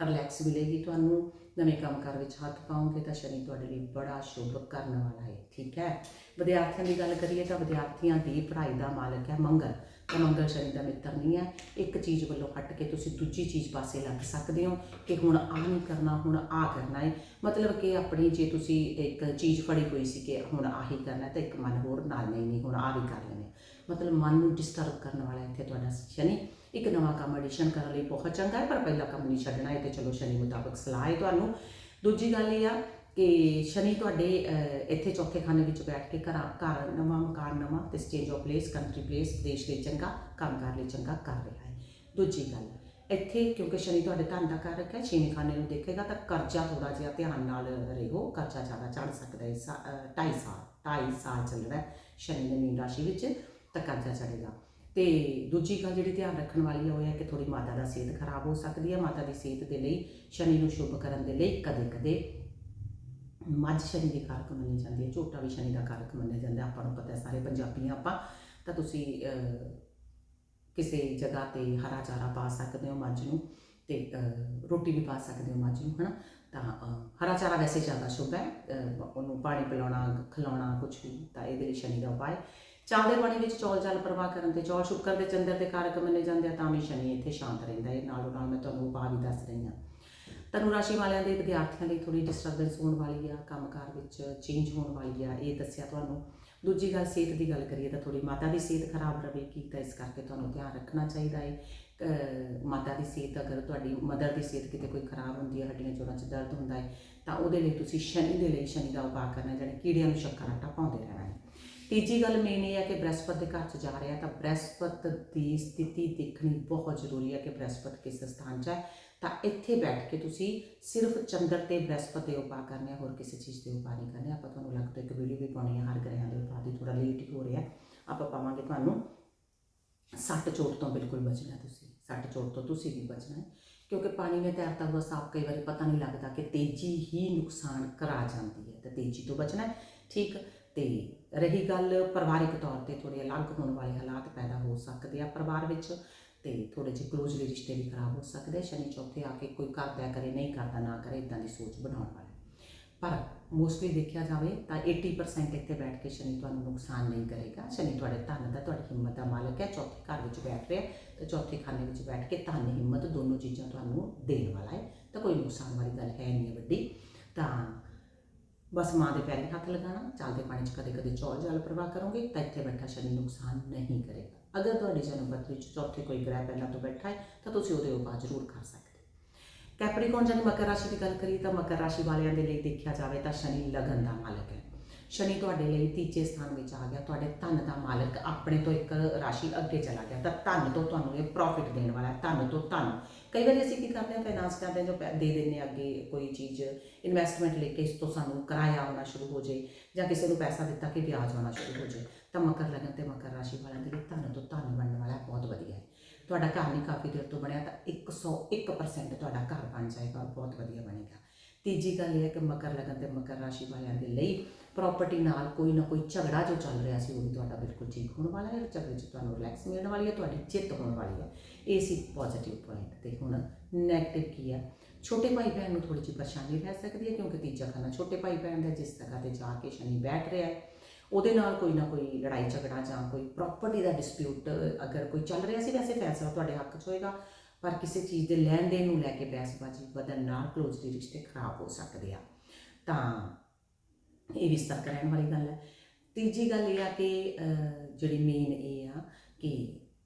ਰਿਲੈਕਸ ਮਿਲੇਗੀ ਤੁਹਾਨੂੰ, ਨਵੇਂ ਕੰਮਕਾਰ ਵਿੱਚ ਹੱਥ ਪਾਓਗੇ ਤਾਂ ਸ਼ਨੀ ਤੁਹਾਡੇ ਲਈ ਬੜਾ ਸ਼ੁਭ ਕਰਨ ਵਾਲਾ ਹੈ, ਠੀਕ ਹੈ? ਵਿਦਿਆਰਥੀਆਂ ਦੀ ਗੱਲ ਕਰੀਏ ਤਾਂ ਵਿਦਿਆਰਥੀਆਂ ਦੀ ਪੜ੍ਹਾਈ ਦਾ ਮਾਲਕ ਹੈ ਮੰਗਲ, ਤਾਂ ਮੰਗਲ ਸ਼ਨੀ ਦਾ ਮਿੱਤਰ ਨਹੀਂ ਹੈ। ਇੱਕ ਚੀਜ਼ ਵੱਲੋਂ ਹਟ ਕੇ ਤੁਸੀਂ ਦੂਜੀ ਚੀਜ਼ ਪਾਸੇ ਲੱਗ ਸਕਦੇ ਹੋ ਕਿ ਹੁਣ ਆਹ ਨਹੀਂ ਕਰਨਾ, ਹੁਣ ਆਹ ਕਰਨਾ ਹੈ। ਮਤਲਬ ਕਿ ਆਪਣੀ ਜੇ ਤੁਸੀਂ ਇੱਕ ਚੀਜ਼ ਫੜੀ ਹੋਈ ਸੀ ਕਿ ਹੁਣ ਆਹੀ ਕਰਨਾ ਤਾਂ ਇੱਕ ਮਨ ਹੋਰ ਨਾਲ ਨਹੀਂ ਨਹੀਂ, ਹੁਣ ਆਹ ਵੀ ਕਰ ਲੈਣੇ ਮਤਲਬ ਮਨ ਨੂੰ ਡਿਸਟਰਬ ਕਰਨ ਵਾਲਾ ਇੱਥੇ ਤੁਹਾਡਾ ਸ਼ਨੀ ਇੱਕ ਨਵਾਂ ਕੰਮ ਐਡੀਸ਼ਨ ਕਰਨ ਲਈ ਬਹੁਤ ਚੰਗਾ ਹੈ, ਪਰ ਪਹਿਲਾ ਕੰਮ ਨਹੀਂ ਛੱਡਣਾ ਹੈ ਤੇ ਚਲੋ ਸ਼ਨੀ ਮੁਤਾਬਕ ਸਲਾਹ ਹੈ ਤੁਹਾਨੂੰ। ਦੂਜੀ ਗੱਲ ਇਹ ਆ ਕਿ ਸ਼ਨੀ ਤੁਹਾਡੇ ਇੱਥੇ ਚੌਥੇ ਖਾਨੇ ਵਿੱਚ ਬੈਠ ਕੇ ਘਰ ਘਰ ਨਵਾਂ ਮਕਾਨ ਨਵਾਂ ਤੇ change of place country place ਦੇਸ਼ ਲਈ ਚੰਗਾ ਕੰਮ ਕੰਮਕਾਰ ਲਈ ਚੰਗਾ ਕਰ ਰਿਹਾ ਹੈ। ਦੂਜੀ ਗੱਲ, ਇੱਥੇ ਕਿਉਂਕਿ ਸ਼ਨੀ ਤੁਹਾਡੇ ਧਨ ਦਾ ਕਰ ਰੱਖਿਆ ਛੇਵੇਂ ਖਾਨੇ ਨੂੰ ਦੇਖੇਗਾ ਤਾਂ ਕਰਜ਼ਾ ਥੋੜਾ ਜਿਹਾ ਧਿਆਨ ਨਾਲ ਰਹੋ, ਕਰਜ਼ਾ ਜ਼ਿਆਦਾ ਚੜ ਸਕਦਾ ਹੈ 2.5 ਸਾਲ 2.5 ਸਾਲ ਚੱਲਣਾ ਸ਼ਨੀ ਦੇ ਮੀਨ ਰਾਸ਼ੀ ਵਿੱਚ, ਤਾਂ ਕਰਜ਼ਾ ਚੜੇਗਾ ਤੇ ਦੂਜੀ ਗੱਲ ਜਿਹੜੀ ਧਿਆਨ ਰੱਖਣ ਵਾਲੀ ਹੈ ਉਹ ਹੈ ਕਿ ਥੋੜੀ ਮਾਤਾ ਦਾ ਸਿਹਤ ਖਰਾਬ ਹੋ ਸਕਦੀ ਹੈ ਮਾਤਾ ਦੀ ਸਿਹਤ ਦੇ ਲਈ, ਸ਼ਨੀ ਨੂੰ ਸ਼ੁਭ ਕਰਨ ਦੇ ਲਈ ਕਦੇ ਕਦੇ ਮੱਝ ਸ਼ਨੀ ਦੀ ਕਾਰਕ ਮੰਨੀ ਜਾਂਦੀ ਹੈ ਝੋਟਾ ਵੀ ਸ਼ਨੀ ਦਾ ਕਾਰਕ ਮੰਨਿਆ ਜਾਂਦਾ, ਆਪਾਂ ਨੂੰ ਪਤਾ ਹੈ ਸਾਰੇ ਪੰਜਾਬੀ ਆਪਾਂ, ਤਾਂ ਤੁਸੀਂ ਕਿਸੇ ਜਗ੍ਹਾ ਤੇ ਹਰਾ ਚਾਰਾ ਪਾ ਸਕਦੇ ਹੋ ਮੱਝ ਨੂੰ ਤੇ ਰੋਟੀ ਵੀ ਪਾ ਸਕਦੇ ਹੋ ਮੱਝ ਨੂੰ, ਹਨਾ? ਤਾਂ ਹਰਾ ਚਾਰਾ ਵੈਸੇ ਜ਼ਿਆਦਾ ਸ਼ੁਭ ਹੈ ਉਹਨੂੰ ਪਾਣੀ ਪਿਲਾਉਣਾ, ਖਿਲਾਉਣਾ ਕੁਝ ਵੀ, ਤਾਂ ਇਹਦੇ ਲਈ ਸ਼ਨੀ ਦਾ ਉਪਾਅ ਹੈ ਦੇ ਪਾਣੀ ਵਿੱਚ ਚੌਲ ਜਲ ਪ੍ਰਵਾਹ ਕਰਨ ਤੇ ਚੌਲ ਸ਼ੁਕਰ ਦੇ ਚੰਦਰ ਦੇ ਕਾਰਕ ਮੰਨੇ ਜਾਂਦੇ ਆ, ਤਾਂ ਵੀ ਸ਼ਨੀ ਇੱਥੇ ਸ਼ਾਂਤ ਰਹਿੰਦਾ ਹੈ। ਨਾਲੋਂ ਨਾਲ ਮੈਂ ਤੁਹਾਨੂੰ ਉਪਾਅ ਵੀ ਦੱਸ ਰਹੀ ਹਾਂ। ਧਨੂ ਰਾਸ਼ੀ ਵਾਲਿਆਂ ਦੇ ਵਿਦਿਆਰਥੀਆਂ ਲਈ ਥੋੜੀ ਡਿਸਟਰਬੈਂਸ ਹੋਣ ਵਾਲੀ ਆ, ਕੰਮਕਾਰ ਵਿੱਚ ਚੇਂਜ ਹੋਣ ਵਾਲੀ ਆ, ਇਹ ਦੱਸਿਆ ਤੁਹਾਨੂੰ। ਦੂਜੀ ਗੱਲ, ਸਿਹਤ ਦੀ ਗੱਲ ਕਰੀਏ ਤਾਂ ਥੋੜੀ ਮਾਤਾ ਦੀ ਸਿਹਤ ਖਰਾਬ ਰਹੇਗੀ ਤਾਂ ਇਸ ਕਰਕੇ ਤੁਹਾਨੂੰ ਧਿਆਨ ਰੱਖਣਾ ਚਾਹੀਦਾ ਹੈ। ਅਹ ਮਾਤਾ ਦੀ ਸਿਹਤ, ਅਗਰ ਤੁਹਾਡੀ ਮਦਰ ਦੀ ਸਿਹਤ ਕਿਤੇ ਕੋਈ ਖਰਾਬ ਹੁੰਦੀ ਹੈ, ਹੱਡੀਆਂ ਜੋੜਾਂ 'ਚ ਦਰਦ ਹੁੰਦਾ ਹੈ, ਤਾਂ ਉਹਦੇ ਲਈ ਤੁਸੀਂ ਸ਼ਨੀ ਦੇ ਲਈ ਸ਼ਨੀ ਦਾ ਉਪਾਅ ਕਰਨਾ ਜਾਣੀ ਕੀੜਿਆਂ ਨੂੰ ਸ਼ੱਕਰ ਆਟਾ ਪਾਉਂਦੇ ਰਹਿਣਾ ਹੈ। ਤੀਜੀ ਗੱਲ ਮੇਨ ਇਹ ਹੈ ਕਿ ਬ੍ਰਹਿਸਪਤ ਦੇ ਘਰ 'ਚ ਜਾ ਰਿਹਾ ਤਾਂ ਬ੍ਰਹਿਸਪਤ ਦੀ ਸਥਿਤੀ ਦੇਖਣੀ ਬਹੁਤ ਜ਼ਰੂਰੀ ਹੈ ਕਿ ਬ੍ਰਹਿਸਪਤ ਕਿਸ ਸਥਾਨ 'ਚ ਹੈ ਤਾਂ ਇੱਥੇ ਬੈਠ ਕੇ ਤੁਸੀਂ ਸਿਰਫ ਚੰਦਰ ਤੇ ਬ੍ਰਹਿਸਪਤ ਦੇ ਉਪਾਅ ਕਰਨੇ ਆ, ਹੋਰ ਕਿਸੇ ਚੀਜ਼ ਦੇ ਉਪਾਅ ਨਹੀਂ ਕਰਨੇ। ਆਪਾਂ ਤੁਹਾਨੂੰ ਲੱਗਦਾ ਇੱਕ ਵੀਡੀਓ ਵੀ ਪਾਉਣੀ ਹੈ ਹਰ ਗ੍ਰਹਿਆਂ ਦੇ ਉਪਾਅ ਦੀ ਥੋੜਾ ਲੇਟ ਹੀ ਹੋ ਰਿਹਾ। ਆਪਾਂ ਪਾਵਾਂਗੇ ਤੁਹਾਨੂੰ ਸੱਟ ਚੋਟ ਤੋਂ ਬਿਲਕੁਲ ਬਚਣਾ ਤੁਸੀਂ, ਸੱਟ ਚੋਟ ਤੋਂ ਤੁਸੀਂ ਵੀ ਬਚਣਾ ਹੈ। ਕਿਉਂਕਿ ਪਾਣੀ ਵਿੱਚ ਤੈਰਤਾ ਹੋਇਆ ਸਾਪ ਕਈ ਵਾਰੀ ਪਤਾ ਨਹੀਂ ਲੱਗਦਾ ਕਿ ਤੇਜ਼ੀ ਹੀ ਨੁਕਸਾਨ ਕਰਾ ਜਾਂਦੀ ਹੈ, ਤਾਂ ਤੇਜ਼ੀ ਤੋਂ ਬਚਣਾ ਠੀਕ? ਤੇ ਰਹੀ ਗੱਲ ਪਰਿਵਾਰਿਕ ਤੌਰ ਤੇ ਥੋੜੇ ਅਲੱਗ ਹੋਣ ਵਾਲੇ ਹਾਲਾਤ ਪੈਦਾ ਹੋ ਸਕਦੇ ਆ ਪਰਿਵਾਰ ਵਿੱਚ ਤੇ ਥੋੜੇ ਜਿਹੇ ਕਲੋਜ਼ਲੀ ਰਿਸ਼ਤੇ ਵੀ ਖਰਾਬ ਹੋ ਸਕਦੇ ਆ, ਸ਼ਨੀ ਚੌਥੇ ਆ ਕੇ ਕੋਈ ਕਰਦਾ ਕਰੇ, ਨਹੀਂ ਕਰਦਾ, ਨਾ ਕਰੇ ਇਦਾਂ ਦੀ ਸੋਚ ਬਣਾਉਣ ਵਾਲਾ ਪਰ ਮੋਸਟਲੀ ਦੇਖਿਆ ਜਾਵੇ ਤਾਂ 80% ਇੱਥੇ ਬੈਠ ਕੇ ਸ਼ਨੀ ਤੁਹਾਨੂੰ ਨੁਕਸਾਨ ਨਹੀਂ ਕਰੇਗਾ। ਸ਼ਨੀ ਤੁਹਾਡੇ ਧਨ ਦਾ, ਤੁਹਾਡੀ ਹਿੰਮਤ ਦਾ ਮਾਲਕ ਹੈ, ਚੌਥੇ ਘਰ ਵਿੱਚ ਬੈਠ ਰਿਹਾ ਤੇ ਚੌਥੇ ਖਾਨੇ ਵਿੱਚ ਬੈਠ ਕੇ ਧਨ, ਹਿੰਮਤ ਦੋਨੋਂ ਚੀਜ਼ਾਂ ਤੁਹਾਨੂੰ ਦੇਣ ਵਾਲਾ ਹੈ। ਤਾਂ ਕੋਈ ਨੁਕਸਾਨ ਵਾਲੀ ਗੱਲ ਹੈ ਨਹੀਂ ਹੈ ਵੱਡੀ। ਤਾਂ ਬਸ ਮਾਂ ਦੇ ਪੈਰੀ ਹੱਥ ਲਗਾਉਣਾ ਚੱਲਦੇ ਪਾਣੀ 'ਚ ਕਦੇ ਕਦੇ ਚੌਲ ਜਲ ਪ੍ਰਵਾਹ ਕਰੋਗੇ, ਤਾਂ ਇੱਥੇ ਬੈਠਾ ਸ਼ਨੀ ਨੁਕਸਾਨ ਨਹੀਂ ਕਰੇਗਾ। ਅਗਰ ਤੁਹਾਡੀ ਜਨਮ ਪੱਤਰੀ 'ਚ ਚੌਥੇ ਕੋਈ ਗ੍ਰਹਿ ਪਹਿਲਾਂ ਤੋਂ ਬੈਠਾ ਹੈ, ਤਾਂ ਤੁਸੀਂ ਉਹਦੇ ਉਪਾਅ ਜ਼ਰੂਰ ਕਰ ਸਕਦੇ ਕੈਪਰੀਕੌਨ ਜਾਨੀ ਮਕਰ ਰਾਸ਼ੀ ਦੀ ਗੱਲ ਕਰੀਏ, ਤਾਂ ਮਕਰ ਰਾਸ਼ੀ ਵਾਲਿਆਂ ਦੇ ਲਈ ਦੇਖਿਆ ਜਾਵੇ ਤਾਂ ਸ਼ਨੀ ਲਗਨ ਦਾ ਮਾਲਕ ਹੈ। ਸ਼ਨੀ ਤੁਹਾਡੇ ਲਈ ਤੀਜੇ ਸਥਾਨ ਵਿੱਚ ਆ ਗਿਆ, ਤੁਹਾਡੇ ਧਨ ਦਾ ਮਾਲਕ ਆਪਣੇ ਤੋਂ ਇੱਕ ਰਾਸ਼ੀ ਅੱਗੇ ਚਲਾ ਗਿਆ, ਤਾਂ ਧਨ ਤੋਂ ਤੁਹਾਨੂੰ ਇਹ ਪ੍ਰੋਫਿਟ ਦੇਣ ਵਾਲਾ ਹੈ, ਧਨ ਤੋਂ ਧਨ। ਕਈ ਵਾਰੀ ਅਸੀਂ ਕੀ ਕਰਦੇ ਹਾਂ ਫਾਈਨਾਂਸ ਕਰਦੇ ਹਾਂ, ਜੋ ਪੈ- ਦੇ ਦਿੰਦੇ ਹਾਂ ਅੱਗੇ ਕੋਈ ਚੀਜ਼ ਇਨਵੈਸਟਮੈਂਟ ਲੈ ਕੇ ਇਸ ਤੋਂ ਸਾਨੂੰ ਕਿਰਾਇਆ ਆਉਣਾ ਸ਼ੁਰੂ ਹੋ ਜਾਏ, ਜਾਂ ਕਿਸੇ ਨੂੰ ਪੈਸਾ ਦਿੱਤਾ ਕਿ ਵਿਆਜ ਆਉਣਾ ਸ਼ੁਰੂ ਹੋ ਜਾਏ, ਤਾਂ ਮਕਰ ਲਗਨ ਤੇ ਮਕਰ ਰਾਸ਼ੀ ਵਾਲਿਆਂ ਦੇ ਲਈ ਧਨ ਤੋਂ ਧਨ ਬਣਨ ਵਾਲਾ ਬਹੁਤ ਵਧੀਆ ਹੈ। ਤੁਹਾਡਾ ਘਰ ਨਹੀਂ ਕਾਫੀ ਦੇਰ ਤੋਂ ਬਣਿਆ, ਤਾਂ 101% ਤੁਹਾਡਾ ਘਰ ਬਣ ਜਾਏਗਾ ਔਰ ਬਹੁਤ ਵਧੀਆ ਬਣੇਗਾ। ਤੀਜੀ ਗੱਲ ਇਹ ਹੈ ਕਿ ਮਕਰ ਲਗਨ ਤੇ ਮਕਰ ਰਾਸ਼ੀ ਵਾਲਿਆਂ ਦੇ ਲਈ ਪ੍ਰਾਪਰਟੀ ਨਾਲ ਕੋਈ ਨਾ ਕੋਈ ਝਗੜਾ ਜੋ ਚੱਲ ਰਿਹਾ ਸੀ, ਉਹ ਵੀ ਤੁਹਾਡਾ ਬਿਲਕੁਲ ਠੀਕ ਹੋਣ ਵਾਲਾ ਹੈ, ਝਗੜੇ 'ਚ ਤੁਹਾਨੂੰ ਰਿਲੈਕਸ ਮਿਲਣ ਵਾਲੀ ਹੈ, ਤੁਹਾਡੀ ਜਿੱਤ ਹੋਣ ਵਾਲੀ ਹੈ। ਇਹ ਸੀ ਪੋਜ਼ਿਟਿਵ ਪੁਆਇੰਟ ਤੇ ਹੁਣ ਨੈਗੇਟਿਵ ਕੀ ਹੈ? ਛੋਟੇ ਭਾਈ ਭੈਣ ਨੂੰ ਥੋੜੀ ਜਿਹੀ ਪਰੇਸ਼ਾਨੀ ਰਹਿ ਸਕਦੀ ਹੈ ਕਿਉਂਕਿ ਤੀਜਾ ਖਾਨਾ ਛੋਟੇ ਭਾਈ ਭੈਣ ਦਾ ਜਿਸ ਜਗ੍ਹਾ ਤੇ ਜਾ ਕੇ ਸ਼ਨੀ ਬੈਠ ਰਿਹਾ ਹੈ, ਉਹਦੇ ਨਾਲ ਕੋਈ ਨਾ ਕੋਈ ਲੜਾਈ ਝਗੜਾ ਜਾਂ ਕੋਈ ਪ੍ਰਾਪਰਟੀ ਦਾ ਡਿਸਪਿਊਟ ਅਗਰ ਕੋਈ ਚੱਲ ਰਿਹਾ ਸੀ, ਵੈਸੇ ਫੈਸਲਾ ਤੁਹਾਡੇ ਹੱਕ 'ਚ ਹੋਏਗਾ। ਪਰ ਕਿਸੇ ਚੀਜ਼ ਦੇ ਲੈਣ ਦੇਣ ਨੂੰ ਲੈ ਕੇ ਬਹਿਸਬਾਜ਼ੀ ਵਧਣ ਨਾਲ ਕਲੋਜ਼ਲੀ ਰਿਸ਼ਤੇ ਖਰਾਬ ਹੋ ਸਕਦੇ ਆ। ਤਾਂ ਇਹ ਵੀ ਸਤਰਕ ਰਹਿਣ ਵਾਲੀ ਗੱਲ ਹੈ। ਤੀਜੀ ਗੱਲ ਇਹ ਆ ਕਿ ਜਿਹੜੀ ਮੇਨ ਇਹ ਆ ਕਿ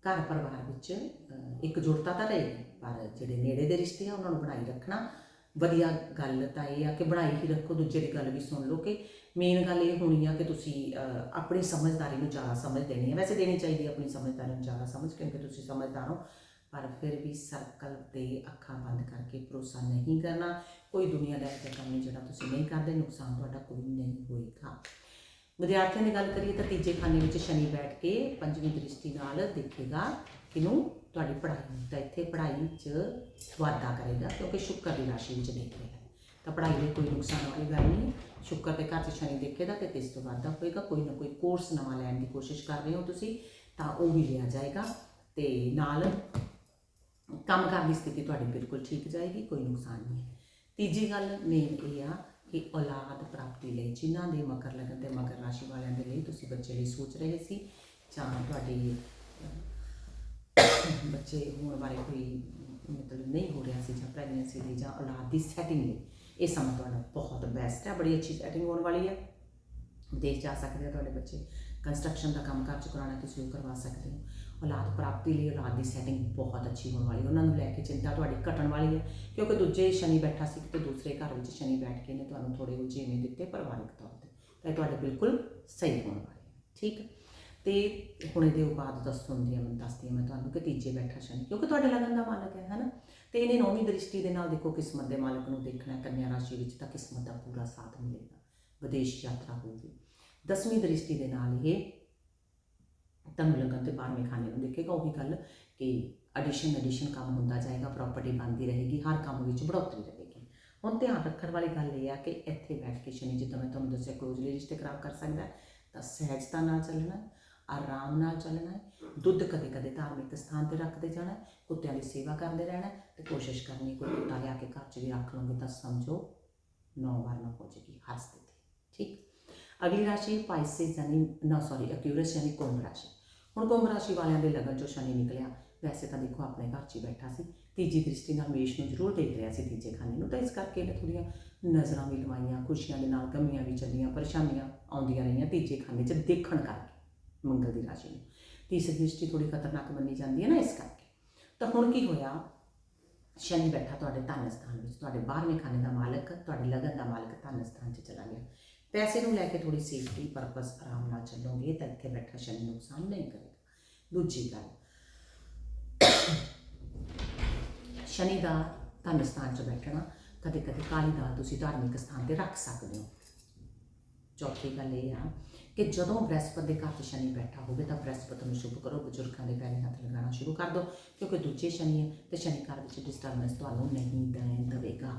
ਘਰ ਪਰਿਵਾਰ ਵਿੱਚ ਅਹ, ਇੱਕ ਜੁੜਤਾ ਤਾਂ ਰਹੇਗੀ ਪਰ ਜਿਹੜੇ ਨੇੜੇ ਦੇ ਰਿਸ਼ਤੇ ਆ ਉਹਨਾਂ ਨੂੰ ਬਣਾਈ ਰੱਖਣਾ ਵਧੀਆ ਗੱਲ ਤਾਂ ਇਹ ਆ ਕਿ ਬਣਾਈ ਹੀ ਰੱਖੋ ਦੂਜੇ ਦੀ ਗੱਲ ਵੀ ਸੁਣ ਲਓ ਕਿ ਮੇਨ ਗੱਲ ਇਹ ਹੋਣੀ ਆ ਕਿ ਤੁਸੀਂ ਆਪਣੀ ਸਮਝਦਾਰੀ ਨੂੰ ਜ਼ਿਆਦਾ ਸਮਝ ਦੇਣੀ ਹੈ ਵੈਸੇ ਦੇਣੀ ਚਾਹੀਦੀ ਹੈ ਆਪਣੀ ਸਮਝਦਾਰੀ ਨੂੰ ਜ਼ਿਆਦਾ ਸਮਝ ਕਿਉਂਕਿ ਤੁਸੀਂ ਸਮਝਦਾਰ ਹੋ। ਪਰ ਫਿਰ ਵੀ ਸਰਕਲ ਤੇ ਅੱਖਾਂ ਬੰਦ ਕਰਕੇ ਭਰੋਸਾ ਨਹੀਂ ਕਰਨਾ। ਕੋਈ ਦੁਨੀਆ ਦਾ ਐਸਾ ਕੰਮ ਨਹੀਂ ਜਿਹੜਾ ਤੁਸੀਂ ਨਹੀਂ ਕਰਦੇ, ਨੁਕਸਾਨ ਤੁਹਾਡਾ ਕੋਈ ਨਹੀਂ ਹੋਏਗਾ। ਵਿਦਿਆਰਥੀਆਂ ਦੀ ਗੱਲ ਕਰੀਏ ਤਾਂ ਤੀਜੇ ਖਾਨੇ ਵਿੱਚ ਸ਼ਨੀ ਬੈਠ ਕੇ ਪੰਜਵੀਂ ਦ੍ਰਿਸ਼ਟੀ ਨਾਲ ਦੇਖੇਗਾ ਕਿਨੂੰ? ਤੁਹਾਡੀ ਪੜ੍ਹਾਈ ਨੂੰ। ਤਾਂ ਇੱਥੇ ਪੜ੍ਹਾਈ 'ਚ ਵਾਧਾ ਕਰੇਗਾ ਕਿਉਂਕਿ ਸ਼ੁੱਕਰ ਦੀ ਰਾਸ਼ੀ ਵਿੱਚ ਦੇਖ ਰਿਹਾ ਹੈ। ਤਾਂ ਪੜ੍ਹਾਈ ਲਈ ਕੋਈ ਨੁਕਸਾਨ ਵਾਲੀ ਗੱਲ ਨਹੀਂ। ਸ਼ੁੱਕਰ ਦੇ ਘਰ 'ਚ ਸ਼ਨੀ ਦੇਖੇਗਾ ਤੇ ਇਸ ਤੋਂ ਵਾਧਾ ਹੋਏਗਾ। ਕੋਈ ਨਾ ਕੋਈ ਕੋਰਸ ਨਵਾਂ ਲੈਣ ਦੀ ਕੋਸ਼ਿਸ਼ ਕਰ ਰਹੇ ਹੋ ਤੁਸੀਂ ਤਾਂ ਉਹ ਵੀ ਲਿਆ ਜਾਏਗਾ ਤੇ ਨਾਲ ਕੰਮ ਕਰਨ ਦੀ ਸਥਿਤੀ ਤੁਹਾਡੀ ਬਿਲਕੁਲ ਠੀਕ ਜਾਏਗੀ, ਕੋਈ ਨੁਕਸਾਨ ਨਹੀਂ ਹੈ। ਤੀਜੀ ਗੱਲ ਮੇਨ ਇਹ ਆ ਕਿ ਔਲਾਦ ਪ੍ਰਾਪਤੀ ਲਈ ਜਿਨ੍ਹਾਂ ਦੇ ਮਕਰ ਲਗਨ ਤੇ ਮਕਰ ਰਾਸ਼ੀ ਵਾਲਿਆਂ ਦੇ ਲਈ ਤੁਸੀਂ ਬੱਚੇ ਲਈ ਸੋਚ ਰਹੇ ਸੀ ਜਾਂ ਤੁਹਾਡੀ ਬੱਚੇ ਹੋਣ ਬਾਰੇ ਕੋਈ ਮਤਲਬ ਨਹੀਂ ਹੋ ਰਿਹਾ ਸੀ ਜਾਂ ਪ੍ਰੈਗਨੈਂਸੀ ਲਈ ਜਾਂ ਔਲਾਦ ਦੀ ਸੈਟਿੰਗ ਲਈ, ਇਹ ਸਮਾਂ ਤੁਹਾਡਾ ਬਹੁਤ ਬੈਸਟ ਹੈ, ਬੜੀ ਅੱਛੀ ਸੈਟਿੰਗ ਹੋਣ ਵਾਲੀ ਹੈ। ਦੇਸ਼ ਜਾ ਸਕਦੇ ਆ ਤੁਹਾਡੇ ਬੱਚੇ ਕੰਸਟਰਕਸ਼ਨ ਦਾ ਕੰਮ ਕਾਜ ਕਰਾਉਣਾ ਤੁਸੀਂ ਉਹ ਕਰਵਾ ਸਕਦੇ ਹੋ। ਔਲਾਦ ਪ੍ਰਾਪਤੀ ਲਈ, ਔਲਾਦ ਦੀ ਸੈਟਿੰਗ ਬਹੁਤ ਅੱਛੀ ਹੋਣ ਵਾਲੀ ਉਹਨਾਂ ਨੂੰ ਲੈ ਕੇ ਚਿੰਤਾ ਤੁਹਾਡੀ ਘਟਣ ਵਾਲੀ ਹੈ, ਕਿਉਂਕਿ ਦੂਜੇ ਸ਼ਨੀ ਬੈਠਾ ਸੀ ਤੇ ਦੂਸਰੇ ਘਰ ਵਿੱਚ ਸ਼ਨੀ ਬੈਠ ਕੇ ਨੇ ਤੁਹਾਨੂੰ ਥੋੜੇ ਉਲਝੇਵੇਂ ਦਿੱਤੇ ਪਰਿਵਾਰਕ ਤੌਰ ਤੇ। ਤਾਂ ਇਹ ਤੁਹਾਡੇ ਬਿਲਕੁਲ ਸਹੀ ਹੋਣ ਵਾਲੇ ਹੈ, ਠੀਕ ਹੈ? ਤੇ ਹੁਣ ਇਹਦੇ ਉਪਾਦ ਦੱਸ ਹੁੰਦੀ ਹੈ ਮੈਂ ਦੱਸਦੀ ਹਾਂ ਮੈਂ ਤੁਹਾਨੂੰ ਕਿ ਤੀਜੇ ਬੈਠਾ ਸ਼ਨੀ, ਕਿਉਂਕਿ ਤੁਹਾਡੇ ਲਗਨ ਦਾ ਮਾਲਕ ਹੈ, ਹਨਾ? ਤੇ ਇਹਨੇ ਨੌਵੀਂ ਦ੍ਰਿਸ਼ਟੀ ਦੇ ਨਾਲ ਦੇਖੋ ਕਿਸਮਤ ਦੇ ਮਾਲਕ ਨੂੰ ਦੇਖਣਾ ਕੰਨਿਆ ਰਾਸ਼ੀ ਵਿੱਚ ਤਾਂ ਕਿਸਮਤ ਦਾ ਪੂਰਾ ਸਾਥ ਮਿਲੇਗਾ, ਵਿਦੇਸ਼ ਯਾਤਰਾ ਹੋਊਗੀ। ਦਸਵੀਂ ਦ੍ਰਿਸ਼ਟੀ ਦੇ ਨਾਲ ਇਹ ਤੁਹਾਨੂੰ ਲੱਗਣ ਤੇ 12ਵੇਂ ਖਾਣੇ ਨੂੰ ਦੇਖੇਗਾ ਉਹੀ ਗੱਲ ਕਿ ਐਡੀਸ਼ਨ ਐਡੀਸ਼ਨ ਕੰਮ ਹੁੰਦਾ ਜਾਏਗਾ ਪ੍ਰਾਪਰਟੀ ਬਣਦੀ ਰਹੇਗੀ, ਹਰ ਕੰਮ ਵਿੱਚ ਬੜੋਤਰੀ ਰਹੇਗੀ। ਹੁਣ ਧਿਆਨ ਰੱਖਣ ਵਾਲੀ ਗੱਲ ਇਹ ਆ ਕਿ ਇੱਥੇ ਬੈਠ ਕੇ ਸ਼ਨੀ, ਜਿੱਦਾਂ ਮੈਂ ਤੁਹਾਨੂੰ ਦੱਸਿਆ ਕਲੋਜ਼ਲੀ ਰਿਸ਼ਤੇ ਖਰਾਬ ਕਰ ਸਕਦਾ ਤਾਂ ਸਹਿਜਤਾ ਨਾਲ ਚੱਲਣਾ ਆਰਾਮ ਨਾਲ ਚੱਲਣਾ ਦੁੱਧ ਕਦੇ ਕਦੇ ਧਾਰਮਿਕ ਸਥਾਨ ਤੇ ਰੱਖਦੇ ਜਾਣਾ ਕੁੱਤਿਆਂ ਦੀ ਸੇਵਾ ਕਰਦੇ ਰਹਿਣਾ ਹੈ ਤੇ ਕੋਸ਼ਿਸ਼ ਕਰਨੀ, ਕੋਈ ਕੁੱਤਾ ਲਿਆ ਕੇ ਘਰ 'ਚ ਵੀ ਰੱਖ ਲਓਗੇ ਤਾਂ ਸਮਝੋ ਨੌ ਵਾਰ ਨਾ ਹੋ ਜਾਏਗੀ ਹਰ ਸਥਿਤੀ। ਠੀਕ? ਅਗਲੀ ਰਾਸ਼ੀ ਪਾਈਸਿਸ ਯਾਨੀ, ਨਾ ਸੌਰੀ ਅਕਿਊਰਸ ਯਾਨੀ ਕੁੰਭ ਰਾਸ਼ੀ। ਹੁਣ ਕੁੰਭ ਰਾਸ਼ੀ ਵਾਲਿਆਂ ਦੇ ਲਗਨ ਚੋਂ ਸ਼ਨੀ ਨਿਕਲਿਆ। ਵੈਸੇ ਤਾਂ ਦੇਖੋ, ਆਪਣੇ ਘਰ 'ਚ ਹੀ ਬੈਠਾ ਸੀ। ਤੀਜੀ ਦ੍ਰਿਸ਼ਟੀ ਨਾਲ ਮੇਸ਼ ਨੂੰ ਜ਼ਰੂਰ ਦੇਖ ਰਿਹਾ ਸੀ ਤੀਜੇ ਖਾਨੇ ਨੂੰ। ਤਾਂ ਇਸ ਕਰਕੇ ਇਹਨੇ ਥੋੜ੍ਹੀਆਂ ਨਜ਼ਰਾਂ ਵੀ ਲਵਾਈਆਂ, ਖੁਸ਼ੀਆਂ ਦੇ ਨਾਲ ਕਮੀਆਂ ਵੀ ਚੱਲੀਆਂ, ਪਰੇਸ਼ਾਨੀਆਂ ਆਉਂਦੀਆਂ ਰਹੀਆਂ ਤੀਜੇ ਖਾਨੇ 'ਚ ਦੇਖਣ ਕਰਕੇ, ਮੰਗਲ ਦੀ ਰਾਸ਼ੀ ਨੂੰ। ਤੀਸਰੀ ਦ੍ਰਿਸ਼ਟੀ ਥੋੜੀ ਖਤਰਨਾਕ ਮੰਨੀ ਜਾਂਦੀ ਹੈ ਨਾ ਇਸ ਕਰਕੇ। ਤਾਂ ਹੁਣ ਕੀ ਹੋਇਆ? ਸ਼ਨੀ ਬੈਠਾ ਤੁਹਾਡੇ ਧਨ ਸਥਾਨ ਵਿੱਚ, ਤੁਹਾਡੇ 12ਵੇਂ ਖਾਨੇ ਦਾ ਮਾਲਕ, ਤੁਹਾਡੇ ਲਗਨ ਦਾ ਮਾਲਕ ਧਨ ਸਥਾਨ 'ਚ ਚਲਾ ਗਿਆ। ਪੈਸੇ ਨੂੰ ਲੈ ਕੇ ਥੋੜੀ ਸੇਫਟੀ ਪਰਪਸ ਆਰਾਮ ਨਾਲ ਚੱਲੋਗੇ, ਤਾਂ ਇੱਥੇ ਬੈਠਾ ਸ਼ਨੀ ਨੁਕਸਾਨ ਨਹੀਂ ਕਰੇਗਾ। ਦੂਜੀ ਗੱਲ, ਸ਼ਨੀ ਦਾ ਧਨ ਸਥਾਨ 'ਚ ਬੈਠਣਾ, ਕਦੇ ਕਦੇ ਕਾਲੀ ਦਾਲ ਤੁਸੀਂ ਧਾਰਮਿਕ ਸਥਾਨ ਤੇ ਰੱਖ ਸਕਦੇ ਹੋ। ਚੌਥੀ ਗੱਲ ਇਹ ਆ ਕਿ ਜਦੋਂ ਬ੍ਰਹਿਸਪਤ ਦੇ ਘਰ 'ਚ ਸ਼ਨੀ ਬੈਠਾ ਹੋਵੇ, ਤਾਂ ਬ੍ਰਹਿਸਪਤ ਨੂੰ ਸ਼ੁਭ ਕਰੋ, ਬਜ਼ੁਰਗਾਂ ਦੇ ਪੈਰੀ ਹੱਥ ਲਗਾਉਣਾ ਸ਼ੁਰੂ ਕਰ ਦਿਓ, ਕਿਉਂਕਿ ਦੂਜੇ ਸ਼ਨੀ ਹੈ ਤੇ ਸ਼ਨੀ ਘਰ ਵਿੱਚ ਡਿਸਟਰਬੈਂਸ ਤੁਹਾਨੂੰ ਨਹੀਂ ਦੇਣ ਦੇਵੇਗਾ।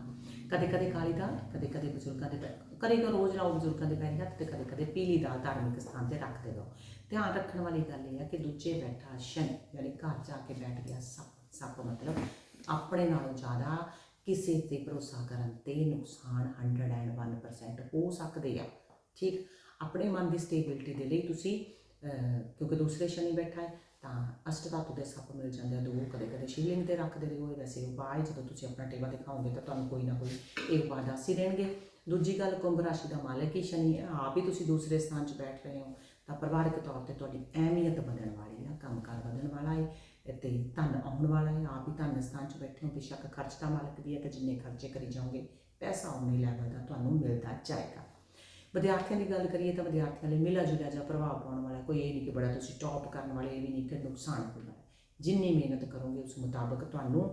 ਕਦੇ ਕਦੇ ਕਾਲੀ ਦਾਲ, ਕਦੇ ਕਦੇ ਬਜ਼ੁਰਗਾਂ ਦੇ ਕਦੇ ਕਰੇਗਾ ਰੋਜ਼ ਰਾਓ ਬਜ਼ੁਰਗਾਂ ਦੇ ਪੈਰੀ ਹੱਥ ਤੇ ਕਦੇ ਕਦੇ ਪੀਲੀ ਦਾਲ ਧਾਰਮਿਕ ਸਥਾਨ ਤੇ ਰੱਖ ਦੇਵੋ। ਧਿਆਨ ਰੱਖਣ ਵਾਲੀ ਗੱਲ ਇਹ ਹੈ ਕਿ ਦੂਜੇ ਬੈਠਾ ਸ਼ਨੀ, ਯਾਨੀ ਘਰ ਜਾ ਕੇ ਬੈਠ ਗਿਆ ਸੱਪ ਸੱਪ ਮਤਲਬ ਆਪਣੇ ਨਾਲੋਂ ਜ਼ਿਆਦਾ ਕਿਸੇ ਤੇ ਭਰੋਸਾ ਕਰਨ ਤੇ ਨੁਕਸਾਨ 101% ਹੋ ਸਕਦੇ ਆ। ਠੀਕ? ਆਪਣੇ ਮਨ ਦੀ ਸਟੇਬਿਲਿਟੀ ਦੇ ਲਈ ਤੁਸੀਂ ਕਿਉਂਕਿ ਦੂਸਰੇ ਸ਼ਨੀ ਬੈਠਾ ਹੈ, ਤਾਂ ਅਸ਼ਟਧਾਤੂ ਦੇ ਸੱਪ ਮਿਲ ਜਾਂਦੇ ਆ, ਦੋ ਕਦੇ ਕਦੇ ਸ਼ਿਵਲਿੰਗ ਤੇ ਰੱਖਦੇ ਰਹੋ। ਇਹ ਵੈਸੇ ਉਪਾਅ ਜਦੋਂ ਤੁਸੀਂ ਆਪਣਾ ਟੇਬਲ ਦਿਖਾਓਗੇ ਤਾਂ ਤੁਹਾਨੂੰ ਕੋਈ ਨਾ ਕੋਈ ਇਹ ਉਪਾਅ ਦੱਸ ਹੀ ਦੇਣਗੇ। ਦੂਜੀ ਗੱਲ ਕੁੰਭ ਰਾਸ਼ੀ ਦਾ ਮਾਲਕ ਹੀ ਸ਼ਨੀ ਹੈ, ਆਪ ਹੀ ਤੁਸੀਂ ਦੂਸਰੇ ਸਥਾਨ 'ਚ ਬੈਠ ਰਹੇ ਹੋ। ਤਾਂ ਪਰਿਵਾਰਕ ਤੌਰ ਤੇ ਤੁਹਾਡੀ ਅਹਿਮੀਅਤ ਵਧਣ ਵਾਲੀ ਹੈ, ਕੰਮਕਾਰ ਵਧਣ ਵਾਲਾ ਹੈ ਤੇ ਧਨ ਆਉਣ ਵਾਲਾ ਹੈ, ਆਪ ਹੀ ਧਨ ਸਥਾਨ 'ਚ ਬੈਠੇ ਹੋ, ਬੇਸ਼ੱਕ ਖਰਚ ਦਾ ਮਾਲਕ ਵੀ ਹੈ ਕਿ ਜਿੰਨੇ ਖਰਚੇ ਕਰੀ ਜਾਓਗੇ, ਪੈਸਾ ਉਨੇ ਲੈਵਲ ਦਾ ਤੁਹਾਨੂੰ ਮਿਲਦਾ ਜਾਏਗਾ। ਵਿਦਿਆਰਥੀਆਂ ਦੀ ਗੱਲ ਕਰੀਏ ਤਾਂ ਵਿਦਿਆਰਥੀਆਂ ਲਈ ਮਿਲਾ ਜੁਲਿਆ ਜਿਹਾ ਪ੍ਰਭਾਵ ਪਾਉਣ ਵਾਲਾ ਕੋਈ ਇਹ ਨਹੀਂ ਕਿ ਬੜਾ ਤੁਸੀਂ ਟੌਪ ਕਰਨ ਵਾਲੇ, ਇਹ ਵੀ ਨਹੀਂ ਕਿ ਨੁਕਸਾਨ ਹੋਣਾ ਹੈ ਜਿੰਨੀ ਮਿਹਨਤ ਕਰੋਗੇ, ਉਸ ਮੁਤਾਬਕ ਤੁਹਾਨੂੰ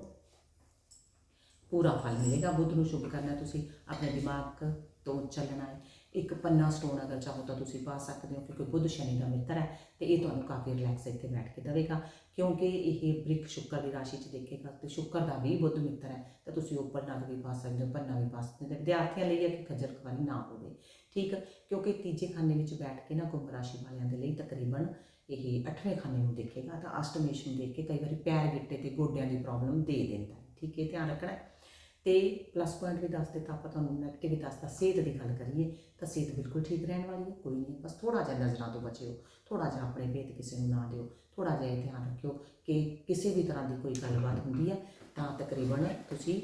ਪੂਰਾ ਫਲ ਮਿਲੇਗਾ, ਬੁੱਧ ਨੂੰ ਸ਼ੁਭ ਕਰਨਾ ਤੁਸੀਂ ਆਪਣੇ ਦਿਮਾਗ ਤੋਂ ਚੱਲਣਾ ਹੈ। ਇੱਕ ਪੰਨਾ ਸਟੋਨ ਅਗਰ ਚਾਹੋ ਤਾਂ ਤੁਸੀਂ ਪਾ ਸਕਦੇ ਹੋ, ਕਿਉਂਕਿ ਬੁੱਧ ਸ਼ਨੀ ਦਾ ਮਿੱਤਰ ਹੈ ਤੇ ਇਹ ਤੁਹਾਨੂੰ ਕਾਫੀ ਰਿਲੈਕਸ ਇੱਥੇ ਬੈਠ ਕੇ ਦੇਵੇਗਾ, ਕਿਉਂਕਿ ਇਹ ਬ੍ਰਿਕ ਸ਼ੁੱਕਰ ਦੀ ਰਾਸ਼ੀ 'ਚ ਦੇਖੇਗਾ ਤੇ ਸ਼ੁੱਕਰ ਦਾ ਵੀ ਬੁੱਧ ਮਿੱਤਰ ਹੈ, ਤਾਂ ਤੁਸੀਂ ਉੱਪਰ ਨਗ ਵੀ ਪਾ ਸਕਦੇ ਹੋ, ਪੰਨਾ ਵੀ ਪਾ ਸਕਦੇ ਹੋ, ਵਿਦਿਆਰਥੀਆਂ ਲਈ ਹੈ ਕਿ ਖੱਜਲ ਖਵਾਰੀ ਨਾ ਹੋਵੇ, ਠੀਕ? ਕਿਉਂਕਿ ਤੀਜੇ ਖਾਨੇ ਵਿੱਚ ਬੈਠ ਕੇ ਨਾ ਕੁੰਭ ਰਾਸ਼ੀ ਵਾਲਿਆਂ ਦੇ ਲਈ ਤਕਰੀਬਨ ਇਹ 8ਵੇਂ ਖਾਨੇ ਨੂੰ ਦੇਖੇਗਾ, ਤਾਂ ਅਸ਼ਟਮੇਸ਼ ਨੂੰ ਦੇਖ ਕੇ ਕਈ ਵਾਰੀ ਪੈਰ ਗਿੱਟੇ ਤੇ ਗੋਡਿਆਂ ਦੀ ਪ੍ਰੋਬਲਮ ਦੇ ਦਿੰਦਾ ਠੀਕ? ਹੈ ਧਿਆਨ ਰੱਖਣਾ ਤੇ ਪਲੱਸ ਪੁਆਇੰਟ ਵੀ ਦੱਸ ਦਿੱਤਾ ਆਪਾਂ ਤੁਹਾਨੂੰ ਨੈਗੇਟਿਵ ਵੀ ਦੱਸਤਾ। ਸਿਹਤ ਦੀ ਗੱਲ ਕਰੀਏ ਤਾਂ ਸਿਹਤ ਬਿਲਕੁਲ ਠੀਕ ਰਹਿਣ ਵਾਲੀ ਹੈ, ਕੋਈ ਨਹੀਂ, ਬਸ ਥੋੜਾ ਜਿਹਾ ਨਜ਼ਰਾਂ ਤੋਂ ਬਚਿਓ ਥੋੜਾ ਜਿਹਾ ਆਪਣੇ ਭੇਤ ਕਿਸੇ ਨੂੰ ਨਾ ਦਿਓ ਥੋੜਾ ਜਿਹਾ ਇਹ ਧਿਆਨ ਰੱਖਿਓ ਕਿ ਕਿਸੇ ਵੀ ਤਰ੍ਹਾਂ ਦੀ ਕੋਈ ਗੱਲਬਾਤ ਹੁੰਦੀ ਹੈ ਤਾਂ ਤਕਰੀਬਨ ਤੁਸੀਂ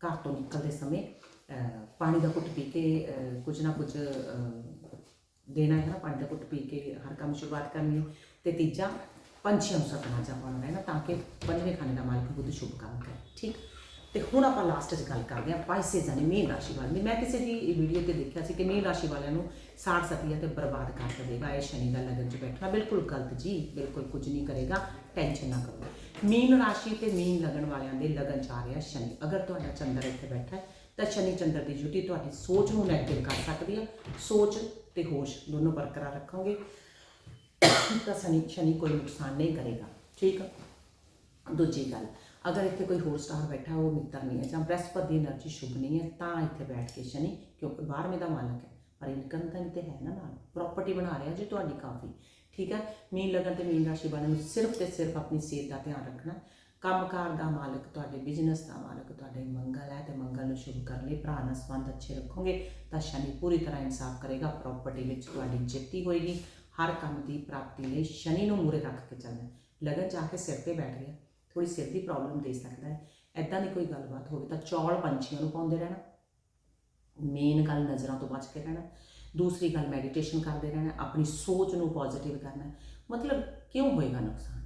ਘਰ ਤੋਂ ਨਿਕਲਦੇ ਸਮੇਂ ਪਾਣੀ ਦਾ ਘੁੱਟ ਪੀ ਕੇ ਕੁਝ ਨਾ ਕੁਝ ਦੇਣਾ ਹੈ ਨਾ, ਪਾਣੀ ਦਾ ਘੁੱਟ ਪੀ ਕੇ ਹਰ ਕੰਮ ਸ਼ੁਰੂਆਤ ਕਰਨੀ ਹੈ। ਤੇ ਤੀਜਾ, ਪੰਛੀਆਂ ਨੂੰ ਸਤਨਾ ਚਾਹਣਾ ਹੈ ਨਾ, ਤਾਂ ਕਿ ਪੰਜਵੇਂ ਖਾਨੇ ਦਾ ਮਾਲਕ ਬੁੱਧ ਸ਼ੁਭ ਕੰਮ ਕਰੇ, ਠੀਕ? ਤੇ ਹੁਣ ਆਪਾਂ ਲਾਸਟ 'ਚ ਗੱਲ ਕਰਦੇ ਹਾਂ ਪਾਈਸੇਸ ਯਾਨੀ ਮੀਨ ਰਾਸ਼ੀ ਵਾਲਿਆਂ ਦੀ। ਮੈਂ ਕਿਸੇ ਦੀ ਵੀਡੀਓ ਤੇ ਦੇਖਿਆ ਸੀ ਕਿ ਮੀਨ ਰਾਸ਼ੀ ਵਾਲਿਆਂ ਨੂੰ ਸਾੜ ਸਤੀਆ ਤੇ ਬਰਬਾਦ ਕਰ ਦੇਵੇਗਾ, ਇਹ ਸ਼ਨੀ ਦਾ ਲਗਨ 'ਚ ਬੈਠਣਾ ਬਿਲਕੁਲ ਗਲਤ ਜੀ, ਬਿਲਕੁਲ ਕੁਝ ਨਹੀਂ ਕਰੇਗਾ ਟੈਨਸ਼ਨ ਨਾ ਕਰੋ। ਮੀਨ ਰਾਸ਼ੀ ਤੇ ਮੀਨ ਲਗਨ ਵਾਲਿਆਂ ਦੇ ਲਗਨ 'ਚ ਆ ਰਿਹਾ ਸ਼ਨੀ। ਅਗਰ ਤੁਹਾਡਾ ਚੰਦਰ ਇੱਥੇ ਬੈਠਾ ਹੈ, ਤਾਂ ਸ਼ਨੀ ਚੰਦਰ ਦੀ ਜੁਟੀ ਤੁਹਾਡੀ ਸੋਚ ਨੂੰ ਨੈਗੇਟਿਵ ਕਰ ਸਕਦੀ ਹੈ। ਸੋਚ ਤੇ ਹੋਸ਼ ਦੋਨੋਂ ਬਰਕਰਾਰ ਰੱਖੋਗੇ, ਤਾਂ ਸ਼ਨੀ ਸ਼ਨੀ ਕੋਈ ਨੁਕਸਾਨ ਨਹੀਂ ਕਰੇਗਾ। ਠੀਕ ਆ? ਦੂਜੀ ਗੱਲ ਅਗਰ ਇੱਥੇ ਕੋਈ ਹੋਰ ਸਟਾਰ ਬੈਠਾ, ਉਹ ਮਿੱਤਰ ਨਹੀਂ ਹੈ ਜਾਂ ਬ੍ਰਹਿਸਪਤ ਦੀ એનર્ਜੀ ਸ਼ੁਭ ਨਹੀਂ ਹੈ, ਤਾਂ ਇੱਥੇ ਬੈਠ ਕੇ ਸ਼ਨੀ, ਕਿਉਂਕਿ 12ਵੇਂ ਦਾ ਮਾਲਕ ਹੈ। ਪਰ ਇਨਕਮ ਤਾਂ ਤੇ ਹੈ ਨਾ ਨਾਲ ਪ੍ਰਾਪਰਟੀ ਬਣਾ ਰਿਹਾ ਜੀ ਤੁਹਾਡੀ ਕਾਫੀ। ਠੀਕ ਹੈ? ਮੀਨ ਲਗਨ ਤੇ ਮੀਨ ਰਾਸ਼ੀ ਵਾਲਿਆਂ ਨੂੰ ਸਿਰਫ ਤੇ ਸਿਰਫ ਆਪਣੀ ਸਿਹਤ ਦਾ ਧਿਆਨ ਰੱਖਣਾ। ਕੰਮ ਕਾਰ ਦਾ ਮਾਲਕ ਤੁਹਾਡੇ ਬਿਜ਼ਨਸ ਦਾ ਮਾਲਕ, ਤੁਹਾਡੇ ਮੰਗਲ ਹੈ ਤੇ ਮੰਗਲ ਨੂੰ ਸ਼ੁਭ ਕਰ ਲਈ ਭਰਾ ਨਾਲ ਸੰਬੰਧ ਅੱਛੇ ਰੱਖੋਗੇ, ਤਾਂ ਸ਼ਨੀ ਪੂਰੀ ਤਰ੍ਹਾਂ ਇਨਸਾਫ ਕਰੇਗਾ ਪ੍ਰਾਪਰਟੀ ਵਿੱਚ ਤੁਹਾਡੀ ਜਿੱਤੀ ਹੋਏਗੀ। ਹਰ ਕੰਮ ਦੀ ਪ੍ਰਾਪਤੀ ਲਈ ਸ਼ਨੀ ਨੂੰ ਮੂਰੇ ਰੱਖ ਕੇ ਚੱਲਣਾ। ਲਗਨ ਜਾ ਕੇ ਸਿਰ ਤੇ ਬੈਠ ਗਿਆ। ਕੋਈ ਸਿਰ ਦੀ ਪ੍ਰੋਬਲਮ ਦੇ ਸਕਦਾ ਹੈ। ਐਦਾਂ ਦੀ ਕੋਈ ਗੱਲਬਾਤ ਹੋਵੇ ਤਾਂ ਚੌਲ ਪੰਛੀਆਂ ਨੂੰ ਪਾਉਂਦੇ ਰਹਿਣਾ। ਮੇਨ ਗੱਲ ਨਜ਼ਰਾਂ ਤੋਂ ਬਚ ਕੇ ਰਹਿਣਾ। ਦੂਸਰੀ ਗੱਲ ਮੈਡੀਟੇਸ਼ਨ ਕਰਦੇ ਰਹਿਣਾ। ਆਪਣੀ ਸੋਚ ਨੂੰ ਪੋਜ਼ਿਟਿਵ ਕਰਨਾ। ਮਤਲਬ ਕਿਉਂ ਹੋਏਗਾ ਨੁਕਸਾਨ?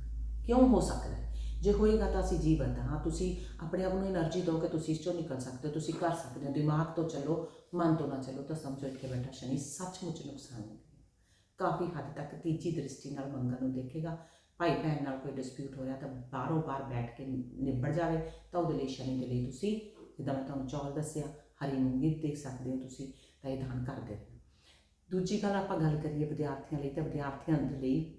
ਕਿਉਂ ਹੋ ਸਕਦਾ ਹੈ? ਜੇ ਹੋਏਗਾ ਤਾਂ ਅਸੀਂ ਜੀਵਤ ਹਾਂ। ਤੁਸੀਂ ਆਪਣੇ ਆਪ ਨੂੰ એનર્ਜੀ ਦਿਓ ਕਿ ਤੁਸੀਂ ਇਸ ਚੋਂ ਨਿਕਲ ਸਕਦੇ ਹੋ, ਤੁਸੀਂ ਕਰ ਸਕਦੇ ਹੋ। ਦਿਮਾਗ ਤੋਂ ਚਲੋ, ਮਨ ਤੋਂ ਨਾ ਚਲੋ, ਤਾਂ ਸਮਝੋ ਕਿ ਬੈਠਾ ਸ਼ਨੀ ਸੱਚਮੁੱਚ ਨੁਕਸਾਨ ਕਾਫੀ ਹੱਦ ਤੱਕ ਤੀਜੀ ਦ੍ਰਿਸ਼ਟੀ ਨਾਲ ਮੰਗਲ ਨੂੰ ਦੇਖੇਗਾ। ਭਾਈ ਭੈਣ ਨਾਲ ਕੋਈ ਡਿਸਪਿਊਟ ਹੋ ਰਿਹਾ ਤਾਂ ਬਾਰੋ ਬਾਰ ਬੈਠ ਕੇ ਨਿਬੜ ਜਾਵੇ, ਤਾਂ ਉਹਦੇ ਲਈ ਸ਼ਨੀ ਦੇ ਲਈ ਤੁਸੀਂ ਜਿੱਦਾਂ ਮੈਂ ਤੁਹਾਨੂੰ ਚੌਲ ਦੱਸਿਆ, ਹਰੀ ਮੂੰਗੀ ਦੇਖ ਸਕਦੇ ਹੋ ਤੁਸੀਂ, ਤਾਂ ਇਹ ਦਾਨ ਕਰਦੇ ਰਹਿਣਾ ਦੂਜੀ ਗੱਲ ਆਪਾਂ ਗੱਲ ਕਰੀਏ ਵਿਦਿਆਰਥੀਆਂ ਲਈ, ਤਾਂ ਵਿਦਿਆਰਥੀਆਂ ਦੇ ਲਈ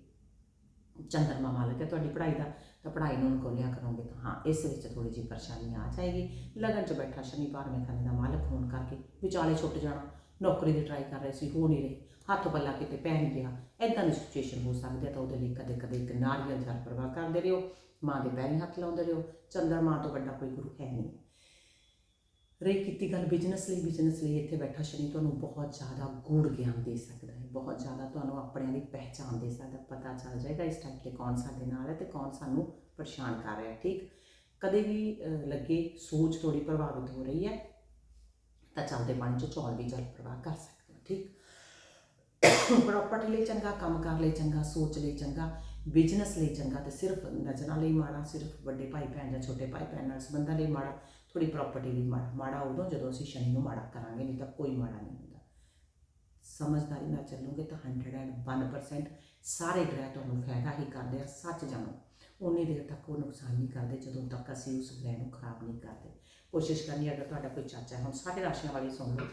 ਚੰਦਰਮਾ ਮਾਲਕ ਹੈ ਤੁਹਾਡੀ ਪੜ੍ਹਾਈ ਦਾ, ਤਾਂ ਪੜ੍ਹਾਈ ਨੂੰ ਅਨੁਕੂਲਿਆ ਕਰੋਗੇ ਤਾਂ ਹਾਂ, ਇਸ ਵਿੱਚ ਥੋੜੀ ਜਿਹੀ ਪਰੇਸ਼ਾਨੀ ਆ ਜਾਏਗੀ। ਲਗਨ 'ਚ ਬੈਠਾ ਸ਼ਨੀ ਮੇ ਖਾਨੇ ਦਾ ਮਾਲਕ ਹੋਣ ਕਰਕੇ ਵਿਚਾਲੇ ਛੁੱਟ ਜਾਣਾ, ਨੌਕਰੀ ਦੀ ਟਰਾਈ ਕਰ ਰਹੇ ਸੀ, ਹੋ ਨਹੀਂ ਰਹੀ। ਹੱਥ ਪੱਲਾ ਕਿਤੇ ਪੈ ਗਿਆ ਰਿਹਾ। ਐਦਾਂ ਦੀ ਸਿਚੁਏਸ਼ਨ ਹੋ ਸਕਦੀ ਹੈ ਤਾਂ ਉਹਦੇ ਲਈ ਕਦੇ ਕਦੇ ਇੱਕ ਨਾਰੀਅਲ ਜਲ ਪ੍ਰਵਾਹ ਕਰਦੇ ਰਹੋ। ਮਾਂ ਦੇ ਪੈਰੀਂ ਹੱਥ ਲਾਉਂਦੇ ਰਹੋ। ਚੰਦਰਮਾ ਤੋਂ ਵੱਡਾ ਕੋਈ ਗੁਰੂ ਹੈ ਨਹੀਂ। ਰਹੀ ਕੀਤੀ ਗੱਲ ਬਿਜ਼ਨਸ ਲਈ। ਬਿਜ਼ਨਸ ਲਈ ਇੱਥੇ ਬੈਠਾ ਸ਼ਨੀ ਤੁਹਾਨੂੰ ਬਹੁਤ ਜ਼ਿਆਦਾ ਗੂੜ ਗਿਆਨ ਦੇ ਸਕਦਾ ਹੈ। ਬਹੁਤ ਜ਼ਿਆਦਾ ਤੁਹਾਨੂੰ ਆਪਣਿਆਂ ਦੀ ਪਹਿਚਾਣ ਦੇ ਸਕਦਾ ਪਤਾ ਚੱਲ ਜਾਏਗਾ ਇਸ ਟਾਈਮ ਤੇ ਕੌਣ ਸਾਡੇ ਨਾਲ ਹੈ ਤੇ ਕੌਣ ਸਾਨੂੰ ਪਰੇਸ਼ਾਨ ਕਰ ਰਿਹਾ ਹੈ। ਠੀਕ? ਕਦੇ ਵੀ ਲੱਗੇ, ਸੋਚ ਥੋੜੀ ਪ੍ਰਭਾਵਿਤ ਹੋ ਰਹੀ ਹੈ ਤਾਂ ਚੱਲਦੇ ਪਾਣੀ ਚ ਚੌਲ ਵੀ ਜਲ ਪ੍ਰਵਾਹ ਕਰ ਸਕਦੇ ਹੋ। ਠੀਕ? ਪ੍ਰਾਪਰਟੀ ਲਈ ਚੰਗਾ, ਕੰਮ ਕਰ ਲਈ ਚੰਗਾ, ਸੋਚ ਲਈ ਚੰਗਾ ਬਿਜ਼ਨਸ ਲਈ ਚੰਗਾ ਤੇ ਸਿਰਫ ਨਜ਼ਰਾਂ ਲਈ ਮਾੜਾ, ਸਿਰਫ ਵੱਡੇ ਭਾਈ ਭੈਣ ਜਾਂ ਛੋਟੇ ਭਾਈ ਭੈਣ ਨਾਲ ਸੰਬੰਧਾਂ ਲਈ ਮਾੜਾ ਥੋੜੀ ਪ੍ਰਾਪਰਟੀ ਲਈ ਮਾੜਾ ਮਾੜਾ ਉਦੋਂ ਜਦੋਂ ਅਸੀਂ ਸ਼ਨੀ ਨੂੰ ਮਾੜਾ ਕਰਾਂਗੇ, ਨਹੀਂ ਤਾਂ ਕੋਈ ਮਾੜਾ ਨਹੀਂ ਹੁੰਦਾ। ਸਮਝਦਾਰੀ ਨਾਲ ਚੱਲੋਗੇ ਤਾਂ 101% ਸਾਰੇ ਗ੍ਰਹਿ ਤੁਹਾਨੂੰ ਫਾਇਦਾ ਹੀ ਕਰਦੇ ਆ, ਸੱਚ ਜਾਣੋ। ਉਨੀ ਦੇਰ ਤੱਕ ਉਹ ਨੁਕਸਾਨ ਨਹੀਂ ਕਰਦੇ, ਜਦੋਂ ਤੱਕ ਅਸੀਂ ਉਸ ਗ੍ਰਹਿ ਨੂੰ ਖਰਾਬ ਨਹੀਂ ਕਰਦੇ। ਕੋਸ਼ਿਸ਼ ਕਰਨੀ ਅਗਰ ਤੁਹਾਡਾ ਕੋਈ ਚਾਚਾ ਹੈ, ਹੁਣ ਸਾਡੇ ਰਾਸ਼ੀਆਂ ਵਾਲੀ ਸੁਣ ਲਓ।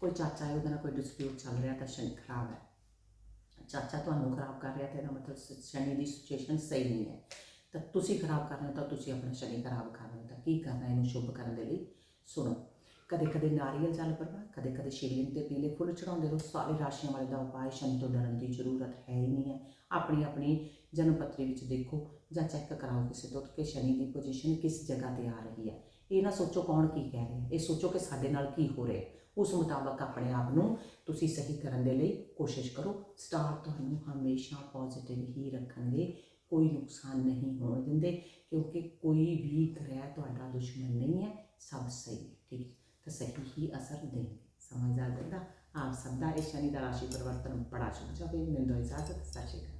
ਕੋਈ ਚਾਚਾ ਹੈ, ਉਹਦੇ ਨਾਲ ਕੋਈ ਡਿਸਪਿਊਟ ਚੱਲ ਰਿਹਾ ਤਾਂ ਸ਼ਨੀ ਖਰਾਬ ਹੈ। ਚਾਚਾ ਤੁਹਾਨੂੰ ਖਰਾਬ ਕਰ ਰਿਹਾ ਤੇ ਇਹਦਾ ਮਤਲਬ ਸ- ਸ਼ਨੀ ਦੀ ਸਿਚੁਏਸ਼ਨ ਸਹੀ ਨਹੀਂ ਹੈ। ਤਾਂ ਤੁਸੀਂ ਖਰਾਬ ਕਰ ਰਹੇ ਹੋ ਤਾਂ ਤੁਸੀਂ ਆਪਣਾ ਸ਼ਨੀ ਖਰਾਬ ਕਰ ਰਹੇ ਹੋ ਤਾਂ ਕੀ ਕਰਨਾ ਇਹਨੂੰ ਸ਼ੁਭ ਕਰਨ ਦੇ ਲਈ? ਸੁਣੋ ਕਦੇ ਕਦੇ ਨਾਰੀਅਲ ਜਲ ਪ੍ਰਵਾਹ ਕਦੇ ਕਦੇ ਸ਼ਿਵਲਿੰਗ ਤੇ ਪੀਲੇ ਫੁੱਲ ਚੜਾਉਂਦੇ ਰਹੋ। ਸਾਰੇ ਰਾਸ਼ੀਆਂ ਵਾਲੇ ਦਾ ਉਪਾਅ ਸ਼ਨੀ ਤੋਂ ਡਰਨ ਦੀ ਜ਼ਰੂਰਤ ਹੈ ਹੀ ਨਹੀਂ ਹੈ। ਆਪਣੀ ਆਪਣੀ ਜਨਮ ਪੱਤਰੀ ਵਿੱਚ ਦੇਖੋ ਜਾਂ ਚੈੱਕ ਕਰਾਓ ਕਿਸੇ ਤੋਂ ਕਿ ਸ਼ਨੀ ਦੀ ਪੋਜੀਸ਼ਨ ਕਿਸ ਜਗ੍ਹਾ ਤੇ ਆ ਰਹੀ ਹੈ। ਇਹ ਨਾ ਸੋਚੋ ਕੌਣ ਕੀ ਕਹਿ ਰਿਹਾ ਇਹ ਸੋਚੋ ਕਿ ਸਾਡੇ ਨਾਲ ਕੀ ਹੋ ਰਿਹਾ ਉਸ ਮੁਤਾਬਕ ਆਪਣੇ ਆਪ ਨੂੰ ਤੁਸੀਂ ਸਹੀ ਕਰਨ ਦੇ ਲਈ ਕੋਸ਼ਿਸ਼ ਕਰੋ। ਸਟਾਰ ਤੁਹਾਨੂੰ ਹਮੇਸ਼ਾ ਪੋਜ਼ਿਟਿਵ ਹੀ ਰੱਖਣਗੇ ਕੋਈ ਨੁਕਸਾਨ ਨਹੀਂ ਹੋਣ ਦਿੰਦੇ, ਕਿਉਂਕਿ ਕੋਈ ਵੀ ਗ੍ਰਹਿ ਤੁਹਾਡਾ ਦੁਸ਼ਮਣ ਨਹੀਂ ਹੈ, ਸਭ ਸਹੀ ਹੈ, ਠੀਕ ਹੈ? ਤਾਂ ਸਹੀ ਹੀ ਅਸਰ ਦੇਣਗੇ। ਸਮਝ ਆ ਜਾਂਦਾ ਆਪ ਸਭ ਦਾ ਇਹ ਸ਼ਨੀ ਦਾ ਰਾਸ਼ੀ ਪਰਿਵਰਤਨ ਬੜਾ ਸ਼ੁਭ ਜਾਵੇ। ਮੈਨੂੰ ਇਜਾਜ਼ਤ, ਸਤਿ ਸ਼੍ਰੀ ਅਕਾਲ।